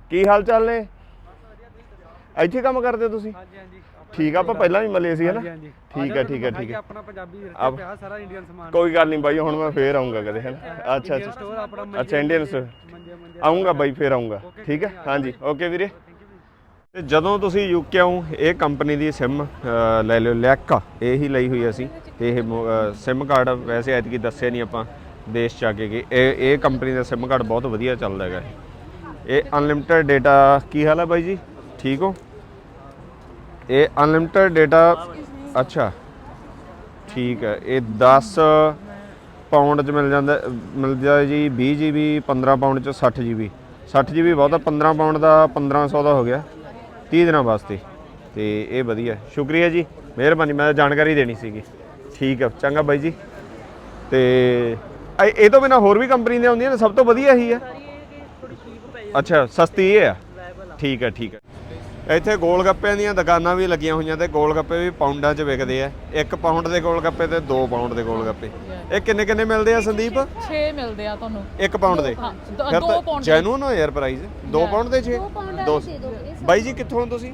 ਕੀ ਹਾਲ ਚਾਲ ਨੇ? ਇੱਥੇ ਕੰਮ ਕਰਦੇ ਹੋ ਤੁਸੀਂ? ਹਾਂਜੀ ਹਾਂਜੀ। ਠੀਕ ਆ ਆਪਾਂ ਪਹਿਲਾਂ ਵੀ ਮਿਲੇ ਸੀ ਹਨਾ ਹਾਂਜੀ ਠੀਕ ਹੈ ਠੀਕ ਹੈ ਠੀਕ ਹੈ ਆਪਣਾ ਪੰਜਾਬੀ ਆਪ- ਪਿਆ ਸਾਰਾ ਇੰਡੀਅਨ ਸਮਾਨ। ਕੋਈ ਗੱਲ ਨਹੀਂ ਬਾਈ ਹੁਣ ਮੈਂ ਫੇਰ ਆਉਂਗਾ ਕਦੇ ਹਨਾ ਅੱਛਾ ਅੱਛਾ। ਸਟੋਰ ਆਪਣਾ ਅੱਛਾ ਇੰਡੀਅਨ ਸਟੋਰ ਆਉਂਗਾ ਬਾਈ ਫੇਰ ਆਉਂਗਾ ਠੀਕ ਹੈ ਹਾਂਜੀ ਓਕੇ ਵੀਰੇ। ਤੇ ਜਦੋਂ ਤੁਸੀਂ ਯੂਕੇ ਆਉ ਇਹ ਕੰਪਨੀ ਦੀ ਸਿਮ ਲੈ ਲਿਓ ਲੈਕਾ ਇਹ ਹੀ ਲਈ ਹੋਈ ਅਸੀਂ। ਤੇ ਇਹ ਸਿਮ ਕਾਰਡ ਵੈਸੇ ਐਤਕੀ ਦੱਸਿਆ ਨਹੀਂ ਆਪਾਂ ਦੇਸ਼ ਚ ਆ ਕੇ ਕਿ ਇਹ ਇਹ ਕੰਪਨੀ ਦਾ ਸਿਮ ਕਾਰਡ ਬਹੁਤ ਵਧੀਆ ਚੱਲਦਾ ਹੈਗਾ। ਇਹ ਅਨਲਿਮਿਟਿਡ ਡਾਟਾ ਕੀ ਹਾਲ ਹੈ ਬਾਈ ਜੀ? ਠੀਕ ਹੋ? ਇਹ ਅਨਲਿਮਿਟਿਡ ਡਾਟਾ ਅੱਛਾ। ਠੀਕ ਹੈ, ਇਹ 10 ਪਾਉਂਡ ਚ ਮਿਲ ਜਾਂਦਾ ਮਿਲ ਜਾਂਦਾ ਜੀ 20 GB 15 ਪਾਉਂਡ ਚ 60 GB 60 GB ਬਹੁਤ ਆ 15 ਪਾਉਂਡ ਦਾ 1500 ਦਾ ਹੋ ਗਿਆ। 30 ਦਿਨਾਂ ਵਾਸਤੇ। ਤੇ ਇਹ ਵਧੀਆ, ਸ਼ੁਕਰੀਆ ਜੀ, ਮਿਹਰਬਾਨੀ, ਮੈਂ ਜਾਣਕਾਰੀ ਦੇਣੀ ਸੀਗੀ। ਠੀਕ ਹੈ ਚੰਗਾ ਬਾਈ ਜੀ। ਤੇ ਇਹ ਤੋਂ ਬਿਨਾ ਹੋਰ ਵੀ ਕੰਪਨੀ ਦੀਆਂ ਹੁੰਦੀਆਂ ਨੇ, ਸਭ ਤੋਂ ਵਧੀਆ ਹੀ ਹੈ ਅੱਛਾ, ਸਸਤੀ ਇਹ ਆ। ਠੀਕ ਹੈ ਠੀਕ ਹੈ ਇੱਥੇ ਗੋਲ ਦੀਆਂ ਦੁਕਾਨਾਂ ਵੀ ਲੱਗੀਆਂ ਹੋਈਆਂ ਤੇ ਗੋਲ ਵੀ ਪਾਉਂਡਾਂ 'ਚ ਵਿਕਦੇ ਆ। 1 ਪਾਉਂਡ ਦੇ ਗੋਲ ਤੇ 2 ਪਾਉਂਡ ਦੇ ਗੋਲ ਇਹ ਕਿੰਨੇ ਕਿੰਨੇ ਮਿਲਦੇ ਆ ਸੰਦੀਪ? 6 ਮਿਲਦੇ ਆ ਤੁਹਾਨੂੰ। 1 ਪਾਉਂਡ ਦੇ। ਹਾਂ ਜੈਨੂਨ ਹੋ ਯਾਰ ਪ੍ਰਾਈਸ 2 ਪਾਉਂਡ ਦੇ 6 2 ਬਾਈ ਜੀ ਕਿੱਥੋਂ ਤੁਸੀਂ?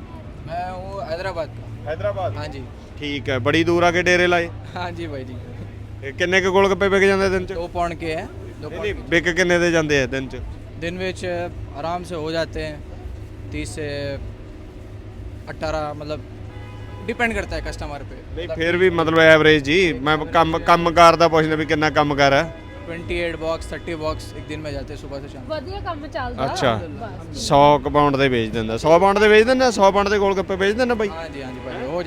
ਮੈਂ ਉਹ ਹైదరాబాద్ ਹైదరాబాద్ ਹਾਂਜੀ। ਠੀਕ ਹੈ ਬੜੀ ਦੂਰ ਆ ਕੇ ਡੇਰੇ ਲਾਏ। ਹਾਂਜੀ ਬਾਈ ਜੀ। ਕਿੰਨੇ ਕ ਗੋਲ ਵਿਕ ਜਾਂਦੇ ਦਿਨ ਚ? 2 ਪਾਉਣ ਕੇ ਹੈ ਨਹੀਂ ਵਿਕ ਕਿੰਨੇ ਦੇ ਜਾਂਦੇ ਆ ਦਿਨ ਚ? ਦਿਨ ਵਿੱਚ ਆਰਾਮ ਸੇ ਹੋ ਜਾਂਦੇ ਹੈ 30 ਸੇ 18 मतलब डिपेंड करता है कस्टमर पे। ਨਹੀਂ ਫਿਰ ਵੀ ਮਤਲਬ ਐਵਰੇਜ ਜੀ ਮੈਂ ਕੰਮ ਕੰਮਕਾਰ ਦਾ ਪੁੱਛਦਾ ਵੀ ਕਿੰਨਾ ਕੰਮਕਾਰ ਹੈ 28 बॉक्स 30 बॉक्स एक दिन में जाते हैं सुबह से ਵਧੀਆ ਕੰਮ ਚੱਲਦਾ। ਅੱਛਾ। 100 ਪਾਉਂਡ ਦੇ ਵੇਚ ਦਿੰਦਾ। 100 ਪਾਉਂਡ ਦੇ ਵੇਚ ਦਿੰਦਾ 100 ਪਾਉਂਡ ਦੇ ਗੋਲ ਗੱਪੇ ਵੇਚ ਦਿੰਦਾ ਬਾਈ? हाँ जी हाँ जी भाई हो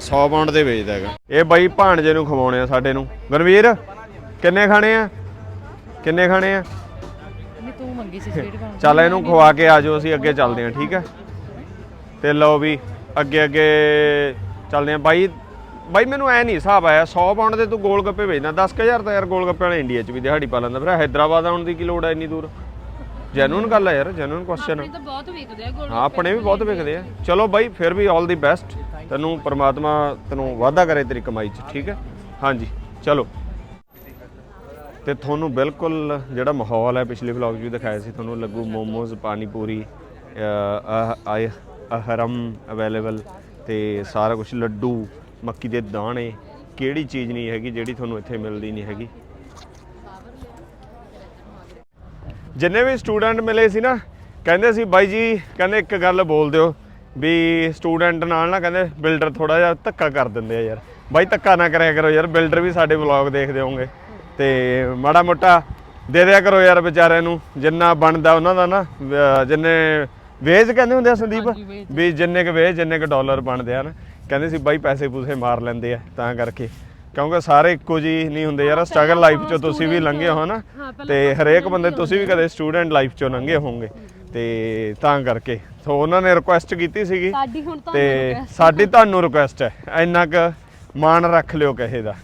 100 ਪਾਉਂਡ ਦੇ ਵੇਚਦਾ ਹੈਗਾ। ਇਹ ਬਾਈ ਭਾਣਜੇ ਨੂੰ ਖਵਾਉਣੇ ਆ ਸਾਡੇ ਨੂੰ। ਗਨਵੀਰ ਕਿੰਨੇ ਖਾਣੇ ਆ? ਕਿੰਨੇ ਖਾਣੇ ਆ? ਨਹੀਂ ਤੂੰ ਮੰਗੀ ਸੀ ਸਵੀਟ ਕੌਣ ਚੱਲ ਇਹਨੂੰ ਖਵਾ ਕੇ ਆਜੋ ਅਸੀਂ ਅੱਗੇ ਚੱਲਦੇ ਆ ਠੀਕ ਹੈ? ਤੇ ਲਓ ਵੀ ਅੱਗੇ ਅੱਗੇ ਚੱਲਦੇ ਹਾਂ। ਬਾਈ ਬਾਈ ਮੈਨੂੰ ਐ ਨਹੀਂ ਹਿਸਾਬ ਆਇਆ 100 ਪਾਉਂਡ ਦੇ ਤੂੰ ਗੋਲ ਗੱਪੇ ਵੇਚਦਾ। 10000 ਤਾਂ ਯਾਰ ਗੋਲ ਗੱਪੇ ਵਾਲੇ ਇੰਡੀਆ 'ਚ ਵੀ ਦਿਹਾੜੀ ਪਾ ਲੈਂਦਾ। ਫਿਰ ਹੈਦਰਾਬਾਦ ਆਉਣ ਦੀ ਕੀ ਲੋੜ ਹੈ ਇੰਨੀ ਦੂਰ? ਜੈਨੂਨ ਗੱਲ ਹੈ ਯਾਰ ਜੈਨੂਨ ਕੁਐਸਚਨ ਆਪਣੇ ਤਾਂ ਬਹੁਤ ਵਿਕਦੇ ਆ ਗੋਲ ਹਾਂ ਆਪਣੇ ਵੀ ਬਹੁਤ ਵਿਕਦੇ ਆ। ਚਲੋ ਬਾਈ ਫਿਰ ਵੀ 올 ਦੀ ਬੈਸਟ ਤੈਨੂੰ ਪ੍ਰਮਾਤਮਾ ਤੈਨੂੰ ਵਾਅਦਾ ਕਰੇ ਤੇਰੀ ਕਮਾਈ 'ਚ ਠੀਕ ਹੈ ਹਾਂਜੀ ਚਲੋ। ਤੇ ਤੁਹਾਨੂੰ ਬਿਲਕੁਲ ਜਿਹੜਾ ਮਾਹੌਲ ਹੈ ਪਿਛਲੇ ਵਲੌਗ 'ਚ ਵੀ ਦਿਖਾਇਆ ਸੀ ਤੁਹਾਨੂੰ ਲੱਗੂ ਮੋਮੋਜ਼ ਪਾਣੀ ਪੂਰੀ ਅਹਰਮ ਅਵੇਲੇਬਲ ਤੇ ਸਾਰਾ ਕੁਝ ਲੱਡੂ, ਮੱਕੀ ਦੇ ਦਾਣੇ, ਕਿਹੜੀ ਚੀਜ਼ ਨਹੀਂ ਹੈਗੀ ਜਿਹੜੀ ਤੁਹਾਨੂੰ ਇੱਥੇ ਮਿਲਦੀ ਨਹੀਂ ਹੈਗੀ। ਜਿੰਨੇ ਵੀ ਸਟੂਡੈਂਟ ਮਿਲੇ ਸੀ ਨਾ, ਕਹਿੰਦੇ ਸੀ ਬਾਈ ਜੀ, ਕਹਿੰਦੇ ਇੱਕ ਗੱਲ ਬੋਲ ਦਿਓ ਵੀ ਸਟੂਡੈਂਟ ਨਾਲ ਨਾ ਕਹਿੰਦੇ ਬਿਲਡਰ ਥੋੜਾ ਜਿਹਾ ਧੱਕਾ ਕਰ ਦਿੰਦੇ ਆ ਯਾਰ। ਬਾਈ ਧੱਕਾ ਨਾ ਕਰਿਆ ਕਰੋ ਯਾਰ ਬਿਲਡਰ ਵੀ ਸਾਡੇ ਵਲੌਗ ਦੇਖਦੇ ਹੋਣਗੇ। ਤੇ ਮਾੜਾ ਮੋਟਾ ਦੇ ਦਿਆ ਕਰੋ ਯਾਰ ਵਿਚਾਰਿਆਂ ਨੂੰ, ਜਿੰਨਾ ਬਣਦਾ ਉਹਨਾਂ ਦਾ ਨਾ ਜਿੰਨੇ ਵੇਜ ਕਹਿੰਦੇ ਹੁੰਦੇ ਆ ਸੰਦੀਪ? ਵੀ ਜਿੰਨੇ ਕ ਵੇਜ ਜਿੰਨੇ ਕ ਡਾਲਰ ਬਣਦੇ ਆ ਨਾ ਕਹਿੰਦੇ ਸੀ ਬਾਈ ਪੈਸੇ ਪੂਸੇ ਮਾਰ ਲੈਂਦੇ ਆ ਤਾਂ ਕਰਕੇ। ਕਿਉਂਕਿ ਸਾਰੇ ਇੱਕੋ ਜੀ ਨਹੀਂ ਹੁੰਦੇ ਯਾਰ ਸਟਰਗਲ ਲਾਈਫ ਚੋਂ ਤੁਸੀਂ ਵੀ ਲੰਘੇ ਹੋ ਨਾ ਤੇ ਹਰੇਕ ਬੰਦੇ ਤੁਸੀਂ ਵੀ ਕਦੇ ਸਟੂਡੈਂਟ ਲਾਈਫ ਚੋਂ ਲੰਘੇ ਹੋਵੋਗੇ। ਤੇ ਤਾਂ ਕਰਕੇ ਸੋ ਉਹਨਾਂ ਨੇ ਰਿਕੁਐਸਟ ਕੀਤੀ ਸੀਗੀ। ਸਾਡੀ ਹੁਣ ਤਾਂ ਤੇ ਸਾਡੀ ਤੁਹਾਨੂੰ ਰਿਕੁਐਸਟ ਹੈ। ਇੰਨਾ ਕੁ ਮਾਣ ਰੱਖ ਲਿਓ ਕਹੇ ਦਾ।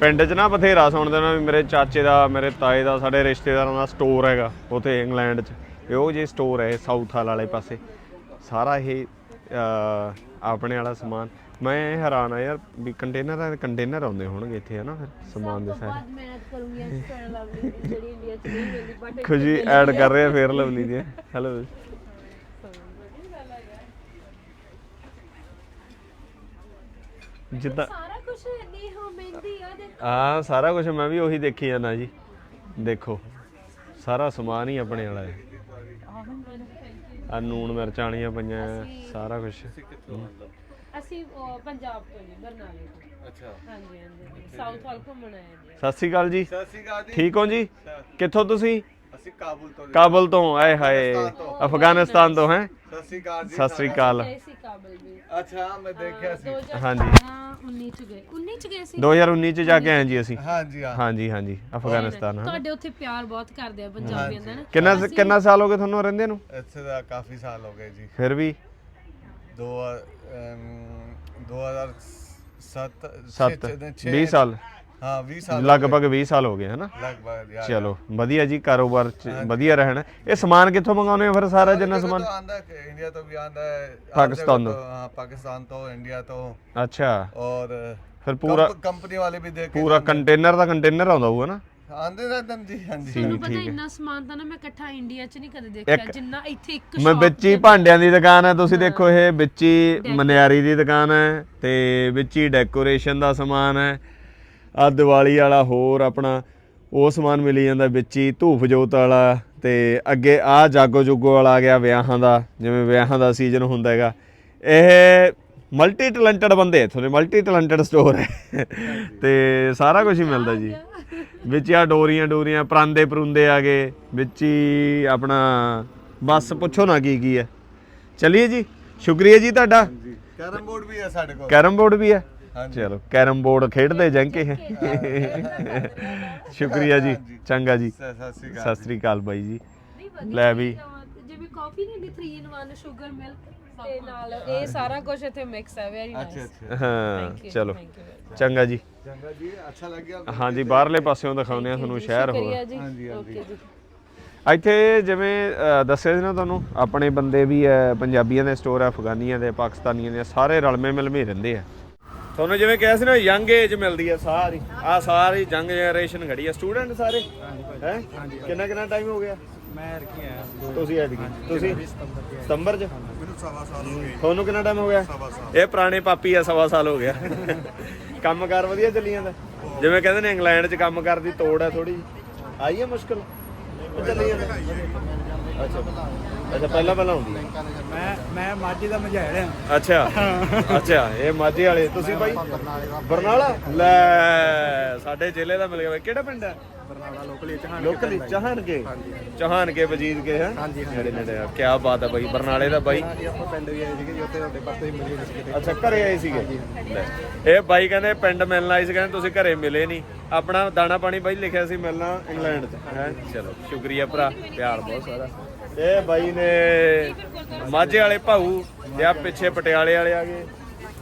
ਪਿੰਡ 'ਚ ਨਾ ਬਥੇਰਾ ਸੁਣਦੇ ਨੇ ਵੀ ਮੇਰੇ ਚਾਚੇ ਦਾ ਮੇਰੇ ਤਾਏ ਦਾ ਸਾਡੇ ਰਿਸ਼ਤੇਦਾਰਾਂ ਦਾ ਸਟੋਰ ਹੈਗਾ ਉਥੇ ਇੰਗਲੈਂਡ 'ਚ। ਇਹ ਜੇ ਸਟੋਰ ਹੈ ਸਾਊਥ ਹਾਲ ਵਾਲੇ ਪਾਸੇ। ਸਾਰਾ ਇਹ ਆਪਣੇ ਵਾਲਾ ਸਮਾਨ। ਮੈਂ ਹੈਰਾਨ ਆ ਯਾਰ ਵੀ ਕੰਟੇਨਰ ਕੰਟੇਨਰ ਆਉਂਦੇ ਹੋਣਗੇ ਇੱਥੇ ਹਨਾ ਫਿਰ ਸਮਾਨ ਦੇ ਸਾਰੇ ਮਿਹਨਤ ਕਰੂੰਗੀ ਇਸ ਚੈਨਲ ਵਾਲੀ ਜਿਹੜੀ ਇੰਡੀਆ ਚ ਨਹੀਂ ਮਿਲਦੀ ਬਟ ਖੁਸ਼ੀ ਐਡ ਕਰ ਰਹੇ ਆ ਫੇਰ ਲਵਲੀ ਦੀ। ਹੈਲੋ ਜਿੱਦਾਂ ਸਾਰਾ ਕੁਝ ਨਹੀਂ ਹੋ ਮਹਿੰਦੀ ਆ ਆ ਸਾਰਾ ਕੁਝ ਮੈਂ ਵੀ ਉਹੀ ਦੇਖੀ ਜਾਂਦਾ ਜੀ। ਦੇਖੋ ਸਾਰਾ ਸਮਾਨ ਹੀ ਆਪਣੇ ਵਾਲਾ ਹੈ। ਆ ਨੂਣ ਮਿਰਚਾਂ ਵਾਲੀਆਂ ਪਈਆਂ ਸਾਰਾ ਕੁਝ ਅਸੀਂ ਪੰਜਾਬ ਤੋਂ ਜੀ ਬਰਨਾਲੇ ਤੋਂ। ਅੱਛਾ। ਹਾਂਜੀ ਹਾਂਜੀ ਸਾਊਥ ਵਾਲ ਘੁੰਮਣ ਆਏ ਜੀ। ਸਤਿ ਸ਼੍ਰੀ ਅਕਾਲ ਜੀ। ਸਤਿ ਸ਼੍ਰੀ ਅਕਾਲ ਜੀ। ਠੀਕ ਹੋ ਜੀ? ਕਿੱਥੋਂ ਤੁਸੀਂ? ਅਸੀਂ ਕਾਬੁਲ ਤੋਂ ਜੀ। ਕਾਬਲ ਤੋਂ ਆਏ ਹਾਏ। ਅਫਗਾਨਿਸਤਾਨ ਤੋਂ ਹੈ? ਸਤਿ ਸ਼੍ਰੀ ਅਕਾਲ ਜੀ ਸਤਿ ਸ਼੍ਰੀ ਅਕਾਲ। ਗਏ ਸੀ ਕਾਬਲ ਵੀ ਅੱਛਾ ਮੈਂ ਦੇਖਿਆ ਸੀ। ਹਾਂਜੀ। 19 ਚ ਗਏ। 19 ਚ ਗਏ ਸੀ? 2019 ਚ ਜਾ ਕੇ ਆਏ ਜੀ ਅਸੀਂ। ਹਾਂਜੀ ਹਾਂ। ਹਾਂਜੀ ਹਾਂਜੀ ਅਫਗਾਨਿਸਤਾਨ ਹਾਂ। ਤੁਹਾਡੇ ਉੱਥੇ ਪਿਆਰ ਬਹੁਤ ਕਰਦੇ ਆ ਪੰਜਾਬੀਆਂ ਦਾ ਨਾ। ਕਿੰਨਾ ਕਿੰਨਾ ਸਾਲ ਹੋ ਗਏ ਤੁਹਾਨੂੰ ਰਹਿੰਦੇ ਨੂੰ? ਇੱਥੇ ਦਾ ਕਾਫੀ ਸਾਲ ਹੋ ਗਏ ਜੀ। ਫਿਰ ਵੀ? ਦੋ ਅਮ, 2007 7 ਛੇ- ਛੇ- 20 ਸਾਲ। ਹਾਂ 20 ਸਾਲ ਲਗਭਗ 20 ਸਾਲ ਹੋ ਗਏ ਹਨਾ ਲਗਭਗ ਯਾਰ। ਚਲੋ ਵਧੀਆ ਜੀ ਕਾਰੋਬਾਰ ਚ ਵਧੀਆ ਰਹਿਣਾ। ਇਹ ਸਮਾਨ ਕਿੱਥੋਂ ਮੰਗਾਉਂਦੇ ਹੋ ਫਿਰ ਸਾਰਾ ਜਿੰਨਾ ਸਮਾਨ? ਆਂਦਾ ਇੰਡੀਆ ਤੋਂ ਵੀ ਆਂਦਾ ਹੈ ਹਰ ਪਾਕਿਸਤਾਨ ਤੋਂ। ਹਾਂ ਪਾਕਿਸਤਾਨ ਤੋਂ ਇੰਡੀਆ ਤੋਂ। ਅੱਛਾ। ਔਰ ਫਿਰ ਪੂਰਾ ਕੰਪਨੀ ਵਾਲੇ ਵੀ ਦੇਖ ਕੇ ਪੂਰਾ ਕੰਟੇਨਰ ਦਾ ਕੰਟੇਨਰ ਆਉਂਦਾ ਹੋਊਗਾ ਨਾ? ਆਂਦੇ ਰਹਿੰਦੇ ਜੀ ਹਾਂਜੀ। ਠੀਕ ਪਤਾ ਇੰਨਾ ਸਮਾਨ ਤਾਂ ਨਾ ਮੈਂ ਇਕੱਠਾ ਇੰਡੀਆ 'ਚ ਨਹੀਂ ਕਦੇ ਦੇਖਿਆ ਜਿੰਨਾ ਇੱਥੇ ਇੱਕ ਮੈਂ ਵਿੱਚ ਹੀ ਭਾਂਡਿਆਂ ਦੀ ਦੁਕਾਨ ਹੈ ਤੁਸੀਂ ਦੇਖੋ ਇਹ ਵਿੱਚ ਹੀ ਮਨਿਆਰੀ ਦੀ ਦੁਕਾਨ ਹੈ ਤੇ ਵਿੱਚ ਹੀ ਡੈਕੋਰੇਸ਼ਨ ਦਾ ਸਮਾਨ ਹੈ। ਆ ਦੀਵਾਲੀ ਵਾਲਾ ਹੋਰ ਆਪਣਾ ਉਹ ਸਮਾਨ ਮਿਲੀ ਜਾਂਦਾ ਵਿੱਚ ਹੀ ਧੂਫ ਜੋਤ ਵਾਲਾ ਤੇ ਅੱਗੇ ਆ ਜਾਗੋ ਜੁਗੋ ਵਾਲਾ ਆ ਗਿਆ ਵਿਆਹਾਂ ਦਾ ਜਿਵੇਂ ਵਿਆਹਾਂ ਦਾ ਸੀਜ਼ਨ ਹੁੰਦਾ ਹੈਗਾ। ਇਹ ਮਲਟੀ ਟੈਲੈਂਟਡ ਬੰਦੇ ਇੱਥੋਂ ਦੇ ਮਲਟੀ ਟੈਲੈਂਟਡ ਸਟੋਰ ਹੈ। ਤੇ ਸਾਰਾ ਕੁਝ ਹੀ ਮਿਲਦਾ ਜੀ। ਵਿੱਚ ਆ ਡੋਰੀਆਂ ਡੋਰੀਆਂ ਪਰਾਂਦੇ ਪਰੁੰਦੇ ਆ ਗਏ ਵਿੱਚ ਹੀ ਆਪਣਾ ਬਸ ਪੁੱਛੋ ਨਾ ਕੀ ਕੀ ਹੈ। ਚਲਿਏ ਜੀ ਸ਼ੁਕਰੀਆ ਜੀ ਤੁਹਾਡਾ। ਕੈਰਮ ਬੋਰਡ ਵੀ ਹੈ ਸਾਡੇ ਕੋਲ। ਕੈਰਮ ਬੋਰਡ ਵੀ ਹੈ। ਚਲੋ ਕੈਰਮ ਬੋਰਡ ਖੇਡਦੇ ਜੰਕੇ। ਸ਼ੁਕਰੀਆ ਜੀ ਚੰਗਾ ਜੀ। ਸਤਿ ਸ਼੍ਰੀ ਅਕਾਲ ਸਤਿ ਸ੍ਰੀ ਅਕਾਲ ਬਾਈ ਜੀ। ਲੈ ਵੀ। ਜਿਵੇਂ ਕਾਫੀ ਨਹੀਂ ਹੁੰਦੀ 3 ਇਨ 1 ਸ਼ੂਗਰ ਮਿਲਕ ਤੇ ਨਾਲ ਇਹ ਸਾਰਾ ਕੁਝ ਇੱਥੇ ਮਿਕਸ ਹੈ ਵੈਰੀ ਨਾਈਸ ਅੱਛਾ। ਹਾਂ ਚਲੋ। ਚੰਗਾ ਜੀ। ਚੰਗਾ ਜੀ ਅੱਛਾ ਲੱਗਿਆ ਹਾਂਜੀ ਬਾਹਰਲੇ ਪਾਸਿਓਂ ਦਿਖਾਉਂਦੇ ਆ ਤੁਹਾਨੂੰ ਸ਼ਹਿਰ ਹੋਰ। ਸ਼ੁਕਰੀਆ ਜੀ। ਓਕੇ ਜੀ। ਇੱਥੇ ਜਿਵੇਂ ਦੱਸਿਆ ਸੀ ਨਾ ਤੁਹਾਨੂੰ ਆਪਣੇ ਬੰਦੇ ਵੀ ਹੈ ਪੰਜਾਬੀਆਂ ਦੇ ਸਟੋਰ ਹੈ ਅਫਗਾਨੀਆਂ ਦੇ ਪਾਕਿਸਤਾਨੀਆਂ ਦੇ ਸਾਰੇ ਰਲਵੇਂ ਮਿਲਵੇਂ ਰਹਿੰਦੇ ਆ। ਤੁਹਾਨੂੰ ਜਿਵੇਂ ਕਿਹਾ ਸੀ ਨਾ ਯੰਗ ਏਜ ਮਿਲਦੀ ਹੈ ਸਾਰੀ। ਆ ਸਾਰੀ ਯੰਗ ਜਨਰੇਸ਼ਨ ਖੜੀ ਹੈ ਸਟੂਡੈਂਟ ਸਾਰੇ? ਹੈ? ਕਿੰਨਾ ਕਿੰਨਾ ਟਾਈਮ ਹੋ ਗਿਆ? ਮੈਂ ਰਕੀ ਆਇਆ। ਤੁਸੀਂ ਐਤਕੀ ਤੁਸੀਂ ਸਤੰਬਰ ਚ। ਮੈਨੂੰ ਸਵਾ ਸਾਲ ਹੋ ਗਏ। ਤੁਹਾਨੂੰ ਕਿੰਨਾ ਟਾਈਮ ਹੋ ਗਿਆ? ਇਹ ਪੁਰਾਣੇ ਪਾਪੀ ਆ ਸਵਾ ਸਾਲ ਹੋ ਗਿਆ। ਕੰਮਕਾਰ ਵਧੀਆ ਚੱਲੀ ਜਾਂਦਾ? ਜਿਵੇਂ ਕਹਿੰਦੇ ਨੇ ਇੰਗਲੈਂਡ 'ਚ ਕੰਮਕਾਰ ਦੀ ਤੋੜ ਹੈ ਥੋੜੀ ਆਈ ਹੈ ਮੁਸ਼ਕਲ? ਉਹ ਚੱਲੀ ਜਾਂਦਾ? ਅੱਛਾ। ਅੱਛਾ ਪਹਿਲਾਂ ਪਹਿਲਾਂ ਹੁੰਦੀ ਹੈ। ਮੈਂ ਮੈਂ ਮਾਝੇ ਦਾ ਮਝੈਲ ਆ ਅੱਛਾ ਅੱਛਾ ਇਹ ਮਾਝੇ ਵਾਲੇ। ਤੁਸੀਂ ਬਾਈ ਬਰਨਾਲਾ ਲੈ ਸਾਡੇ ਜ਼ਿਲ੍ਹੇ ਦਾ ਮਿਲ ਗਿਆ ਬਾਈ। ਕਿਹੜਾ ਪਿੰਡ ਹੈ? ਬਰਨਾਲਾ ਲੋਕਲ ਚ ਹਾਂ ਲੋਕਲ ਚਾਹਣ ਕੇ ਚਾਹਣ ਕੇ ਵਜੀਦ ਕੇ ਹੈ? ਹਾਂਜੀ, ਨੇੜੇ ਨੇੜੇ ਆ। ਕੀ ਬਾਤ ਹੈ ਬਾਈ ਬਰਨਾਲੇ ਦਾ ਬਾਈ। ਜੀ ਆਪਾਂ ਪਿੰਡ ਵੀ ਆਏ ਸੀਗੇ ਜੀ ਉੱਥੇ ਤੁਹਾਡੇ ਪਾਸੇ ਮਿਲੇ ਨਹੀਂ ਸੀਗੇ ਅੱਛਾ ਘਰੇ ਆਏ ਸੀਗੇ? ਲੈ। ਇਹ ਬਾਈ ਕਹਿੰਦੇ ਪਿੰਡ ਮਿਲਣ ਆਏ ਸੀ ਕਹਿੰਦੇ ਤੁਸੀਂ ਘਰੇ ਮਿਲੇ ਨਹੀਂ। ਆਪਣਾ ਦਾਣਾ ਪਾਣੀ ਬਾਈ ਲਿਖਿਆ ਸੀ ਮਿਲਣਾ ਇੰਗਲੈਂਡ 'ਚ ਹੈ? ਚਲੋ ਸ਼ੁਕਰੀਆ ਭਰਾ ਪਿਆਰ ਬਹੁਤ ਸਾਰਾ। ਇਹ ਬਾਈ ਨੇ ਮਾਝੇ ਵਾਲੇ ਭਾਊ ਤੇ ਆ ਪਿੱਛੇ ਪਟਿਆਲੇ ਵਾਲੇ ਆ ਗਏ।